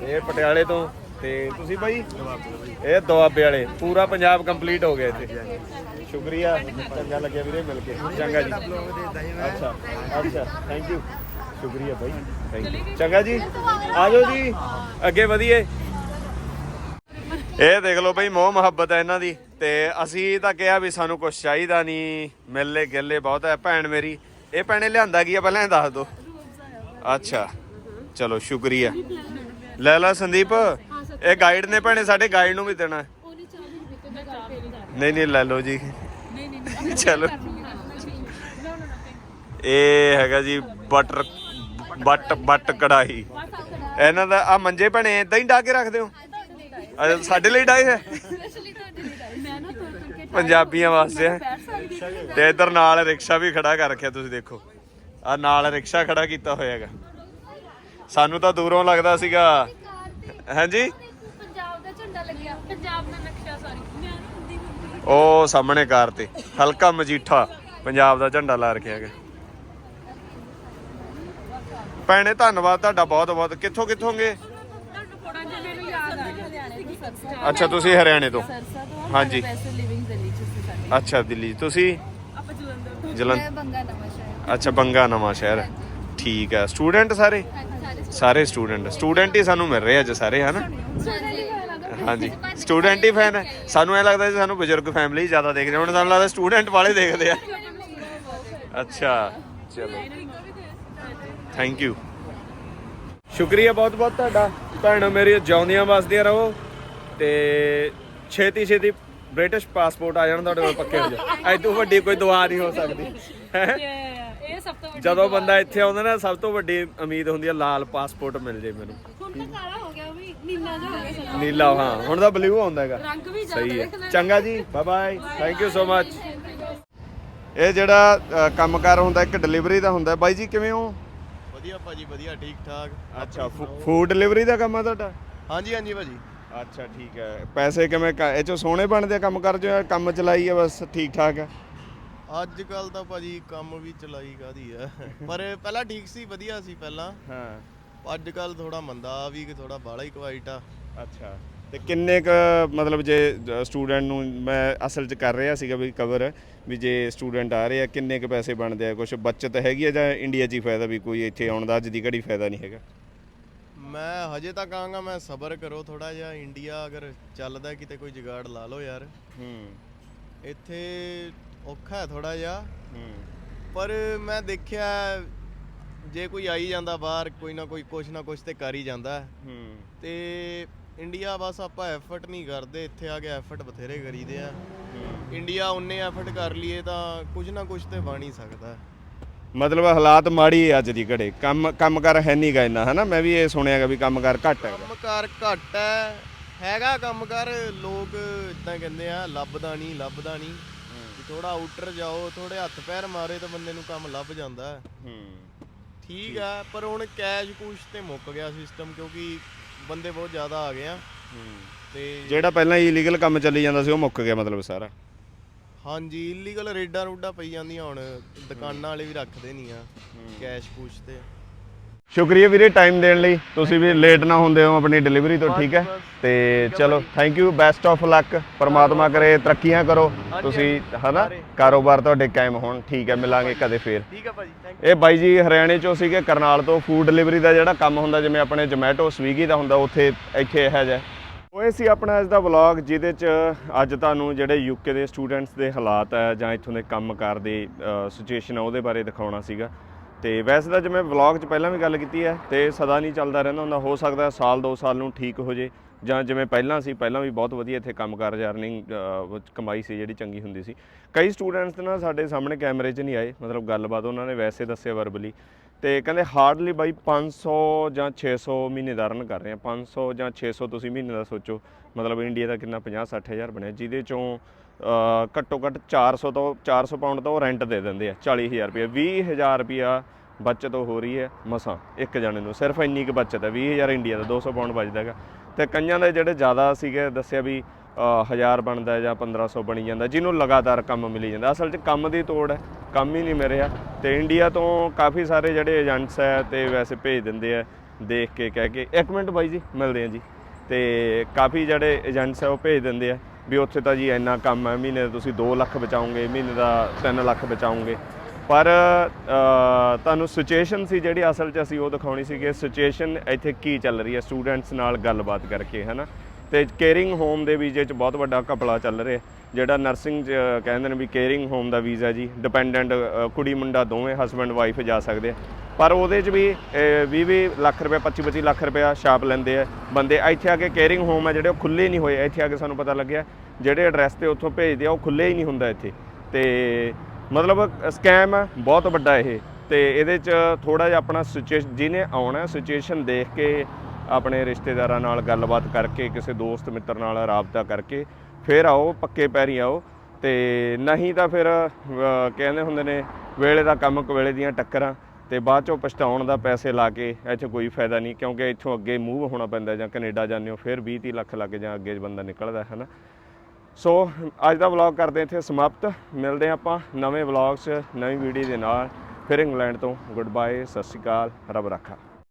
ਇਹ ਪਟਿਆਲੇ ਤੋਂ ਤੇ ਤੁਸੀਂ ਬਾਈ? ਇਹ ਦੁਆਬੇ ਵਾਲੇ। ਪੂਰਾ ਪੰਜਾਬ ਕੰਪਲੀਟ ਹੋ ਗਿਆ ਇੱਥੇ। ਸ਼ੁਕਰੀਆ। ਚੰਗਾ ਲੱਗਿਆ ਵੀਰੇ ਮਿਲ ਕੇ। ਚੰਗਾ ਜੀ। ਅੱਛਾ ਅੱਛਾ। ਥੈਂਕ ਯੂ ਸ਼ੁਕਰੀਆ ਬਾਈ। ਥੈਂਕ ਯੂ ਚੰਗਾ ਜੀ। ਆ ਜਾਓ ਜੀ। ਅੱਗੇ ਵਧੀਏ। ਇਹ ਦੇਖ ਲਓ ਬਈ, ਮੋਹ ਮੁਹੱਬਤ ਹੈ ਇਹਨਾਂ ਦੀ। ਤੇ ਅਸੀਂ ਤਾਂ ਕਿਹਾ ਵੀ ਸਾਨੂੰ ਕੁਝ ਚਾਹੀਦਾ ਨਹੀਂ ਮਿਲਲੇ ਗਿੱਲੇ ਬਹੁਤ ਹੈ ਭੈਣ ਮੇਰੀ। ਇਹ ਭੈਣੇ ਲਿਆਂਦਾ ਕੀ ਆ? ਪਹਿਲਾਂ ਇਹ ਦੱਸ ਦਿਓ ਅੱਛਾ। ਚਲੋ ਸ਼ੁਕਰੀਆ। ਲੈ ਲੈ ਸੰਦੀਪ ਇਹ ਗਾਈਡ ਨੇ ਭੈਣੇ ਸਾਡੇ ਗਾਈਡ ਨੂੰ ਵੀ ਦੇਣਾ। ਹੈ। ਨਹੀਂ ਨਹੀਂ ਲੈ ਲਓ ਜੀ। ਚਲੋ। ਇਹ ਹੈਗਾ ਜੀ ਬਟਰ ਬਟ ਬਟ ਕੜਾਹੀ। ਇਹਨਾਂ ਦਾ ਆ ਮੰਜੇ ਭੈਣੇ ਇਦਾਂ ਹੀ ਢਾ ਕੇ ਰੱਖਦੇ ਹੋ? ਅੱਛਾ, ਸਾਡੇ ਲਈ ਡਾਏ ਹੈ? ਪੰਜਾਬੀਆਂ ਵਾਸਤੇ ਹੈ ਤੇ ਇਧਰ ਨਾਲ ਰਿਕਸ਼ਾ ਵੀ ਖੜਾ ਕਰ ਰੱਖਿਆ ਤੁਸੀਂ ਦੇਖੋ। ਆ ਨਾਲ ਰਿਕਸ਼ਾ ਖੜਾ ਕੀਤਾ ਹੋਇਆ ਹੈਗਾ। ਸਾਨੂੰ ਤਾਂ ਦੂਰੋਂ ਲੱਗਦਾ ਸੀਗਾ। ਹਾਂਜੀ? ਪੰਜਾਬ ਦਾ ਝੰਡਾ ਲੱਗਿਆ। ਪੰਜਾਬ ਦਾ ਨਕਸ਼ਾ ਸੌਰੀ ਮੈਂ ਹਿੰਦੀ ਬੋਲਦੀ ਉਹ ਸਾਹਮਣੇ ਕਾਰ ਤੇ। ਹਲਕਾ ਮਜੀਠਾ। ਪੰਜਾਬ ਦਾ ਝੰਡਾ ਲਾ ਰੱਖਿਆ ਹੈਗਾ। ਭੈਣੇ ਧੰਨਵਾਦ ਤੁਹਾਡਾ ਬਹੁਤ ਬਹੁਤ ਕਿੱਥੋਂ ਕਿੱਥੋਂਗੇ ਆ ਅੱਛਾ ਤੁਸੀਂ ਹਰਿਆਣੇ ਤੋਂ। ਹਾਂਜੀ। ਵੈਸੇ ਲਿਵਿੰਗ ਅੱਛਾ ਦਿੱਲੀ ਤੁਸੀਂ? ਆਪਾਂ ਜਲੰਧਰ ਤੋਂ। ਜਲੰਧਰ। ਬੰਗਾ ਨਵਾਂ ਸ਼ਹਿਰ। ਅੱਛਾ ਬੰਗਾ ਨਵਾਂ ਸ਼ਹਿਰ। ਠੀਕ ਹੈ। ਸਟੂਡੈਂਟ ਸਾਰੇ? ਸਾਰੇ ਸਟੂਡੈਂਟ। ਸਟੂਡੈਂਟ। ਹੀ ਸਾਨੂੰ ਮਿਲ ਰਹੇ ਅੱਜ ਸਾਰੇ ਹਨਾ? ਹਾਂਜੀ। ਸਟੂਡੈਂਟ ਹੀ ਫੈਨ ਹੈ। ਸਾਨੂੰ ਐ ਲੱਗਦਾ ਜੀ ਸਾਨੂੰ ਬਜ਼ੁਰਗ ਫੈਮਿਲੀ ਜ਼ਿਆਦਾ ਦੇਖਦੇ ਹੁਣ ਸਾਨੂੰ ਲੱਗਦਾ ਸਟੂਡੈਂਟ ਵਾਲੇ ਦੇਖਦੇ ਆ। ਅੱਛਾ। ਚਲੋ। ਥੈਂਕ ਯੂ ਸ਼ੁਕਰੀਆ ਬਹੁਤ ਬਹੁਤ ਤੁਹਾਡਾ। ਭੈਣੋ ਮੇਰੀ ਜਿਉਂਦੀਆਂ ਵਸਦੀਆਂ ਰਹੋ। ਤੇ ਛੇਤੀ ਛੇਤੀ ਬ੍ਰਿਟਿਸ਼ ਪਾਸਪੋਰਟ ਆ ਜਾਣ ਤੁਹਾਡੇ ਕੋਲ ਪੱਕੇ ਹੋ ਜਾ ਐਦੋਂ ਵੱਡੀ ਕੋਈ ਦੁਆ ਨਹੀਂ ਹੋ ਸਕਦੀ। ਹੈਂ? ਇਹ ਸਭ ਤੋਂ ਜਦੋਂ ਬੰਦਾ ਇੱਥੇ ਆਉਂਦਾ ਨਾ ਸਭ ਤੋਂ ਵੱਡੀ ਉਮੀਦ ਹੁੰਦੀ ਹੈ ਲਾਲ ਪਾਸਪੋਰਟ ਮਿਲ ਜੇ ਮੈਨੂੰ। ਹੁਣ ਤਾਂ ਕਾਲਾ ਹੋ ਨੀਲਾ ਜਿਹਾ ਹੋ ਗਿਆ। ਸਾਡਾ ਨੀਲਾ ਹਾਂ ਹੁਣ ਤਾਂ ਬਲੂ ਆਉਂਦਾ ਹੈਗਾ। ਰੰਗ ਵੀ ਜ਼ਿਆਦਾ ਸਹੀ ਹੈ। ਦੇਖ ਲੈ। ਚੰਗਾ ਜੀ bye bye thank you so much ਇਹ ਜਿਹੜਾ ਅ, ਕੰਮਕਾਰ ਹੁੰਦਾ ਇੱਕ ਡਿਲੀਵਰੀ ਦਾ ਹੁੰਦਾ। ਬਾਈ ਜੀ ਕਿਵੇਂ ਹੋ? ਵਧੀਆ ਭਾਜੀ ਵਧੀਆ ਠੀਕ ਠਾਕ ਅੱਛਾ ਫੂਡ ਡਿਲੀਵਰੀ ਦਾ ਕੰਮ ਹੈ ਤੁਹਾਡਾ? ਹਾਂਜੀ ਹਾਂਜੀ ਭਾਜੀ। ਅੱਛਾ ਠੀਕ ਹੈ। ਪੈਸੇ ਕਿਵੇਂ ਕ- ਇਹ ਚੋਂ ਸੋਹਣੇ ਬਣਦੇ ਆ ਕੰਮ ਕਰ ਜੋ ਕੰਮ ਚਲਾਈ ਹੈ ਬਸ ਠੀਕ ਠਾਕ ਹੈ ਅੱਜ ਕੱਲ ਤਾਂ ਭਾਜੀ ਕੰਮ ਵੀ ਚਲਾਈ ਕਾਦੀ ਆ। ਪਰ ਪਹਿਲਾਂ ਠੀਕ ਸੀ ਵਧੀਆ ਸੀ ਪਹਿਲਾਂ। ਹਾਂ। ਅੱਜ ਕੱਲ ਥੋੜਾ ਮੰਦਾ ਆ ਵੀ ਥੋੜਾ ਬਾਲਾ ਹੀ ਕੁਆਇਟ ਆ। ਅੱਛਾ। ਤੇ ਕਿੰਨੇ ਕ ਮਤਲਬ ਜੇ ਸਟੂਡੈਂਟ ਨੂੰ ਮੈਂ ਅਸਲ 'ਚ ਕਰ ਰਿਹਾ ਸੀਗਾ ਵੀ ਕਵਰ ਵੀ ਜੇ ਸਟੂਡੈਂਟ ਆ ਰਹੇ ਆ ਕਿੰਨੇ ਕ ਪੈਸੇ ਬਣਦੇ ਆ? ਕੁਝ ਬਚਤ ਹੈਗੀ ਆ ਜਾਂ ਇੰਡੀਆ 'ਚ ਹੀ ਫਾਇਦਾ ਵੀ ਕੋਈ ਇੱਥੇ ਆਉਣ ਦਾ ਅੱਜ ਦੀ ਘੜੀ ਫਾਇਦਾ ਨਹੀਂ ਹੈਗਾ? ਮੈਂ ਹਜੇ ਤਾਂ ਕਹਾਂਗਾ ਮੈਂ ਸਬਰ ਕਰੋ ਥੋੜਾ ਜਿਹਾ। ਇੰਡੀਆ ਅਗਰ ਚੱਲਦਾ ਕਿਤੇ ਕੋਈ ਜੁਗਾੜ ਲਾ ਲਓ ਯਾਰ। ਹੂੰ। ਇੱਥੇ ਔਖਾ ਹੈ ਥੋੜਾ ਜਿਹਾ। ਹੂੰ। ਪਰ ਮੈਂ ਦੇਖਿਆ ਜੇ ਕੋਈ ਆਈ ਜਾਂਦਾ ਬਾਹਰ ਕੋਈ ਨਾ ਕੋਈ ਕੁਛ ਨਾ ਕੁਛ ਤੇ ਕਰ ਹੀ ਜਾਂਦਾ ਹੈ। ਤੇ ਇੰਡੀਆ ਬਸ ਆਪਾਂ ਐਫਰਟ ਨਹੀਂ ਕਰਦੇ ਇੱਥੇ ਆ ਕੇ ਐਫਰਟ ਬਥੇਰੇ ਕਰੀਦੇ ਆ। ਇੰਡੀਆ ਉਨੇ ਐਫਰਟ ਕਰ ਲਈਏ ਤਾਂ ਕੁਝ ਨਾ ਕੁਝ ਤੇ ਬਣ ਹੀ ਸਕਦਾ ਹੈ। ਮਤਲਬ ਹਾਲਾਤ ਮਾੜੀ ਹੈ ਅੱਜ ਦੀ ਘੜੇ। ਕੰਮ ਕੰਮ ਕਰ ਹੈ ਨਹੀਂਗਾ ਇੰਨਾ ਹਨਾ? ਮੈਂ ਵੀ ਇਹ ਸੁਣਿਆਗਾ ਵੀ ਕੰਮ ਕਰ ਘੱਟ ਹੈਗਾ। ਕੰਮਕਾਰ ਘੱਟ ਹੈ ਹੈਗਾ ਕੰਮਕਾਰ ਲੋਕ ਇਦਾਂ ਕਹਿੰਦੇ ਆ ਲੱਭਦਾ ਨਹੀਂ ਲੱਭਦਾ ਨਹੀਂ ਥੋੜਾ ਆਊਟਰ ਜਾਓ ਥੋੜੇ ਹੱਥ ਪੈਰ ਮਾਰੇ ਤਾਂ ਬੰਦੇ ਨੂੰ ਕੰਮ ਲੱਭ ਜਾਂਦਾ ਹੈ ਹੂੰ। ਠੀਕ ਆ ਪਰ ਹੁਣ ਕੈਸ਼ ਕੁਸ਼ ਤੇ ਮੁੱਕ ਗਿਆ ਸਿਸਟਮ ਕਿਉਂਕਿ ਬੰਦੇ ਬਹੁਤ ਜ਼ਿਆਦਾ ਆ ਗਏ ਆ। ਤੇ ਜਿਹੜਾ ਪਹਿਲਾਂ ਇਲੀਗਲ ਕੰਮ ਚੱਲੀ ਜਾਂਦਾ ਸੀ ਉਹ ਮੁੱਕ ਗਿਆ ਮਤਲਬ ਸਾਰਾ। ਹਾਂਜੀ ਇਲੀਗਲ ਰੇਡਾਂ ਰੂਡਾਂ ਪਈ ਜਾਂਦੀਆਂ ਹੁਣ। ਦੁਕਾਨਾਂ ਵਾਲੇ ਵੀ ਰੱਖਦੇ ਨਹੀਂ ਆ ਕੈਸ਼ ਕੁਸ਼ ਤੇ। ਸ਼ੁਕਰੀਆ ਵੀਰੇ ਟਾਈਮ ਦੇਣ ਲਈ। ਤੁਸੀਂ ਵੀ ਲੇਟ ਨਾ ਹੁੰਦੇ ਹੋ ਆਪਣੀ ਡਿਲੀਵਰੀ ਤੋਂ ਠੀਕ ਹੈ? ਤੇ ਚਲੋ thank you best of luck ਪਰਮਾਤਮਾ ਕਰੇ ਤਰੱਕੀਆਂ ਕਰੋ। ਤੁਸੀਂ ਹਨਾ ਕਾਰੋਬਾਰ ਤੁਹਾਡੇ ਕਾਇਮ ਹੋਣ ਠੀਕ ਹੈ ਮਿਲਾਂਗੇ ਕਦੇ ਫੇਰ। ਠੀਕ ਆ ਭਾਜੀ ਥੈਂਕ ਇਹ ਬਾਈ ਜੀ ਹਰਿਆਣੇ ਚੋਂ ਸੀਗੇ ਕਰਨਾਲ ਤੋਂ। ਫੂਡ ਡਿਲੀਵਰੀ ਦਾ ਜਿਹੜਾ ਕੰਮ ਹੁੰਦਾ ਜਿਵੇਂ ਆਪਣੇ ਜੋਮੈਟੋ ਸਵੀਗੀ ਦਾ ਹੁੰਦਾ ਉੱਥੇ ਇੱਥੇ ਇਹ ਜਿਹਾ। ਇਹ ਸੀ ਆਪਣਾ ਅੱਜ ਦਾ ਵਲੌਗ ਜਿਹਦੇ ਚ ਅੱਜ ਤੁਹਾਨੂੰ ਜਿਹੜੇ ਯੂਕੇ ਦੇ ਸਟੂਡੈਂਟਸ ਦੇ ਹਾਲਾਤ ਹੈ ਜਾਂ ਇੱਥੋਂ ਦੇ ਕੰਮਕਾਰ ਦੀ ਸਿਚੁਏਸ਼ਨ ਆ ਉਹਦੇ ਬਾਰੇ ਦਿਖਾਉਣਾ ਸੀਗਾ। ਤੇ ਵੈਸੇ ਤਾਂ ਜਿਵੇਂ ਵਲੌਗ 'ਚ ਪਹਿਲਾਂ ਵੀ ਗੱਲ ਕੀਤੀ ਹੈ, ਤੇ ਸਦਾ ਨਹੀਂ ਚੱਲਦਾ ਰਹਿੰਦਾ ਹੁੰਦਾ, ਹੋ ਸਕਦਾ ਸਾਲ, ਦੋ ਸਾਲ ਨੂੰ ਠੀਕ ਹੋ ਜੇ, ਜਾਂ ਜਿਵੇਂ ਪਹਿਲਾਂ ਸੀ, ਪਹਿਲਾਂ ਵੀ ਬਹੁਤ ਵਧੀਆ ਇੱਥੇ ਕੰਮਕਾਰ ਜਾਂ ਅਰਨਿੰਗ ਕਮਾਈ ਸੀ ਜਿਹੜੀ ਚੰਗੀ ਹੁੰਦੀ ਸੀ। ਕਈ ਸਟੂਡੈਂਟਸ ਨਾ ਸਾਡੇ ਸਾਹਮਣੇ ਕੈਮਰੇ 'ਚ ਨਹੀਂ ਆਏ, ਮਤਲਬ ਗੱਲਬਾਤ ਉਹਨਾਂ ਨੇ ਵੈਸੇ ਦੱਸਿਆ ਵਰਬਲੀ ਤੇ ਕਹਿੰਦੇ ਹਾਰਡਲੀ ਬਾਈ 500 ਜਾਂ 600 ਮਹੀਨੇ ਦਾ ਰਨ ਕਰ ਰਹੇ ਆ 500 ਜਾਂ 600 ਤੁਸੀਂ ਮਹੀਨੇ ਦਾ ਸੋਚੋ। ਮਤਲਬ ਇੰਡੀਆ ਦਾ ਕਿੰਨਾ 50 60000 ਬਣਿਆ, ਜਿਹਦੇ ਚੋਂ ਘੱਟੋ ਘੱਟ 400 ਤੋਂ 400 ਪਾਉਂਡ ਤੋਂ ਰੈਂਟ ਦੇ ਦਿੰਦੇ ਆ 40000 ਰੁਪਏ। 20000 ਰੁਪਿਆ ਬਚਤ ਹੋ ਰਹੀ ਹੈ ਮਸਾਂ, ਇੱਕ ਜਣੇ ਨੂੰ। ਸਿਰਫ ਇੰਨੀ ਕੁ ਬਚਤ ਹੈ 20000 ਇੰਡੀਆ ਦਾ 200 ਪਾਉਂਡ ਬਚਦਾ ਹੈਗਾ। ਤੇ ਕਈਆਂ ਦੇ ਜਿਹੜੇ ਜ਼ਿਆਦਾ ਸੀਗੇ, ਦੱਸਿਆ ਵੀ 1000 ਬਣਦਾ ਹੈ ਜਾਂ 1500 ਬਣੀ ਜਾਂਦਾ, ਜਿਹਨੂੰ ਲਗਾਤਾਰ ਕੰਮ ਮਿਲੀ ਜਾਂਦਾ। ਅਸਲ 'ਚ ਕੰਮ ਦੀ ਤੋੜ ਹੈ, ਕੰਮ ਹੀ ਨਹੀਂ ਮਿਲ ਰਿਹਾ ਤੇ ਇੰਡੀਆ ਤੋਂ ਕਾਫੀ ਸਾਰੇ ਜਿਹੜੇ ਏਜੰਟਸ ਹੈ ਤੇ ਵੈਸੇ ਭੇਜ ਦਿੰਦੇ ਆ ਦੇਖ ਕੇ, ਕਹਿ ਕੇ। ਇੱਕ ਮਿੰਟ ਬਾਈ ਜੀ, ਮਿਲਦੇ ਆ ਜੀ। ਤੇ ਕਾਫੀ ਜਿਹੜੇ ਏਜੰਟਸ ਹੈ ਉਹ ਭੇਜ ਦਿੰਦੇ ਆ ਵੀ ਉੱਥੇ ਤਾਂ ਜੀ ਇੰਨਾ ਕੰਮ ਹੈ, ਮਹੀਨੇ ਦਾ ਤੁਸੀਂ 2 ਲੱਖ ਬਚਾਉਂਗੇ ਮਹੀਨੇ ਦਾ 3 ਲੱਖ ਬਚਾਉਂਗੇ ਪਰ ਤੁਹਾਨੂੰ ਸਿਚੁਏਸ਼ਨ ਸੀ ਜਿਹੜੀ ਅਸਲ 'ਚ ਅਸੀਂ ਉਹ ਦਿਖਾਉਣੀ ਸੀ ਕਿ ਸਿਚੁਏਸ਼ਨ ਇੱਥੇ ਕੀ ਚੱਲ ਰਹੀ ਹੈ ਸਟੂਡੈਂਟਸ ਨਾਲ ਗੱਲਬਾਤ ਕਰਕੇ ਹਨਾ ਤੇ ਕੇਅਰਿੰਗ ਹੋਮ ਦੇ ਵੀਜ਼ੇ 'ਚ ਬਹੁਤ ਵੱਡਾ ਘਪਲਾ ਚੱਲ ਰਿਹਾ। ਜਿਹੜਾ ਨਰਸਿੰਗ 'ਚ ਕਹਿੰਦੇ ਨੇ ਵੀ ਕੇਅਰਿੰਗ ਹੋਮ ਦਾ ਵੀਜ਼ਾ ਜੀ ਡਿਪੈਂਡੈਂਟ ਕੁੜੀ ਮੁੰਡਾ ਦੋਵੇਂ ਹਸਬੰਡ ਵਾਈਫ ਜਾ ਸਕਦੇ ਆ। ਪਰ ਉਹਦੇ 'ਚ ਵੀ 20-20 ਲੱਖ ਰੁਪਏ 25-25 ਲੱਖ ਰੁਪਏ ਛਾਪ ਲੈਂਦੇ ਆ ਬੰਦੇ। ਇੱਥੇ ਆ ਕੇ ਕੇਅਰਿੰਗ ਹੋਮ ਆ ਜਿਹੜੇ, ਉਹ ਖੁੱਲੇ ਨਹੀਂ ਹੋਏ। ਇੱਥੇ ਆ ਕੇ ਸਾਨੂੰ ਪਤਾ ਲੱਗਿਆ, ਜਿਹੜੇ ਐਡਰੈਸ ਤੇ ਉੱਥੋਂ ਭੇਜਦੇ ਆ, ਉਹ ਖੁੱਲੇ ਹੀ ਨਹੀਂ ਹੁੰਦਾ ਇੱਥੇ। ਤੇ ਮਤਲਬ ਸਕੈਮ ਹੈ ਬਹੁਤ ਵੱਡਾ ਇਹ। ਤੇ ਇਹਦੇ 'ਚ ਥੋੜਾ ਜਿਹਾ ਆਪਣਾ ਸਿਚੁਏਸ਼ਨ ਜਿਹਨੇ ਆਉਣਾ ਸਿਚੁਏਸ਼ਨ ਦੇਖ ਕੇ ਆਪਣੇ ਰਿਸ਼ਤੇਦਾਰਾਂ ਨਾਲ ਗੱਲਬਾਤ ਕਰਕੇ, ਕਿਸੇ ਦੋਸਤ ਮਿੱਤਰ ਨਾਲ ਰਾਬਤਾ ਕਰਕੇ, ਫਿਰ ਆਓ, ਪੱਕੇ ਪੈਰੀ ਆਓ। ਤੇ ਨਹੀਂ ਤਾਂ ਫਿਰ ਕਹਿੰਦੇ ਹੁੰਦੇ ਨੇ, ਵੇਲੇ ਦਾ ਕੰਮ ਕਵੇਲੇ ਦੀਆਂ ਟੱਕਰਾਂ, ਤੇ ਬਾਅਦ ਚੋਂ ਪਛਤਾਉਣ ਦਾ ਪੈਸੇ ਲਾ ਕੇ ਇੱਥੇ ਕੋਈ ਫਾਇਦਾ ਨਹੀਂ, ਕਿਉਂਕਿ ਇੱਥੋਂ ਅੱਗੇ ਮੂਵ ਹੋਣਾ ਪੈਂਦਾ ਜਾਂ ਕੈਨੇਡਾ ਜਾਂਦੇ ਹੋ, ਫਿਰ 20 30 ਲੱਖ ਲੱਗ ਜਾਂ ਅੱਗੇ ਬੰਦਾ ਨਿਕਲਦਾ ਹੈ ਨਾ ਸੋ, ਅੱਜ ਦਾ ਵਲੌਗ ਕਰਦੇ ਇੱਥੇ ਸਮਾਪਤ। ਮਿਲਦੇ ਹਾਂ ਆਪਾਂ ਨਵੇਂ ਵਲੌਗ ਨਵੀਂ ਵੀਡੀਓ ਦੇ ਨਾਲ। ਫਿਰ ਇੰਗਲੈਂਡ ਤੋਂ ਗੁੱਡ ਬਾਏ ਸਤਿ ਸ਼੍ਰੀ ਅਕਾਲ, ਰੱਬ ਰੱਖਾ।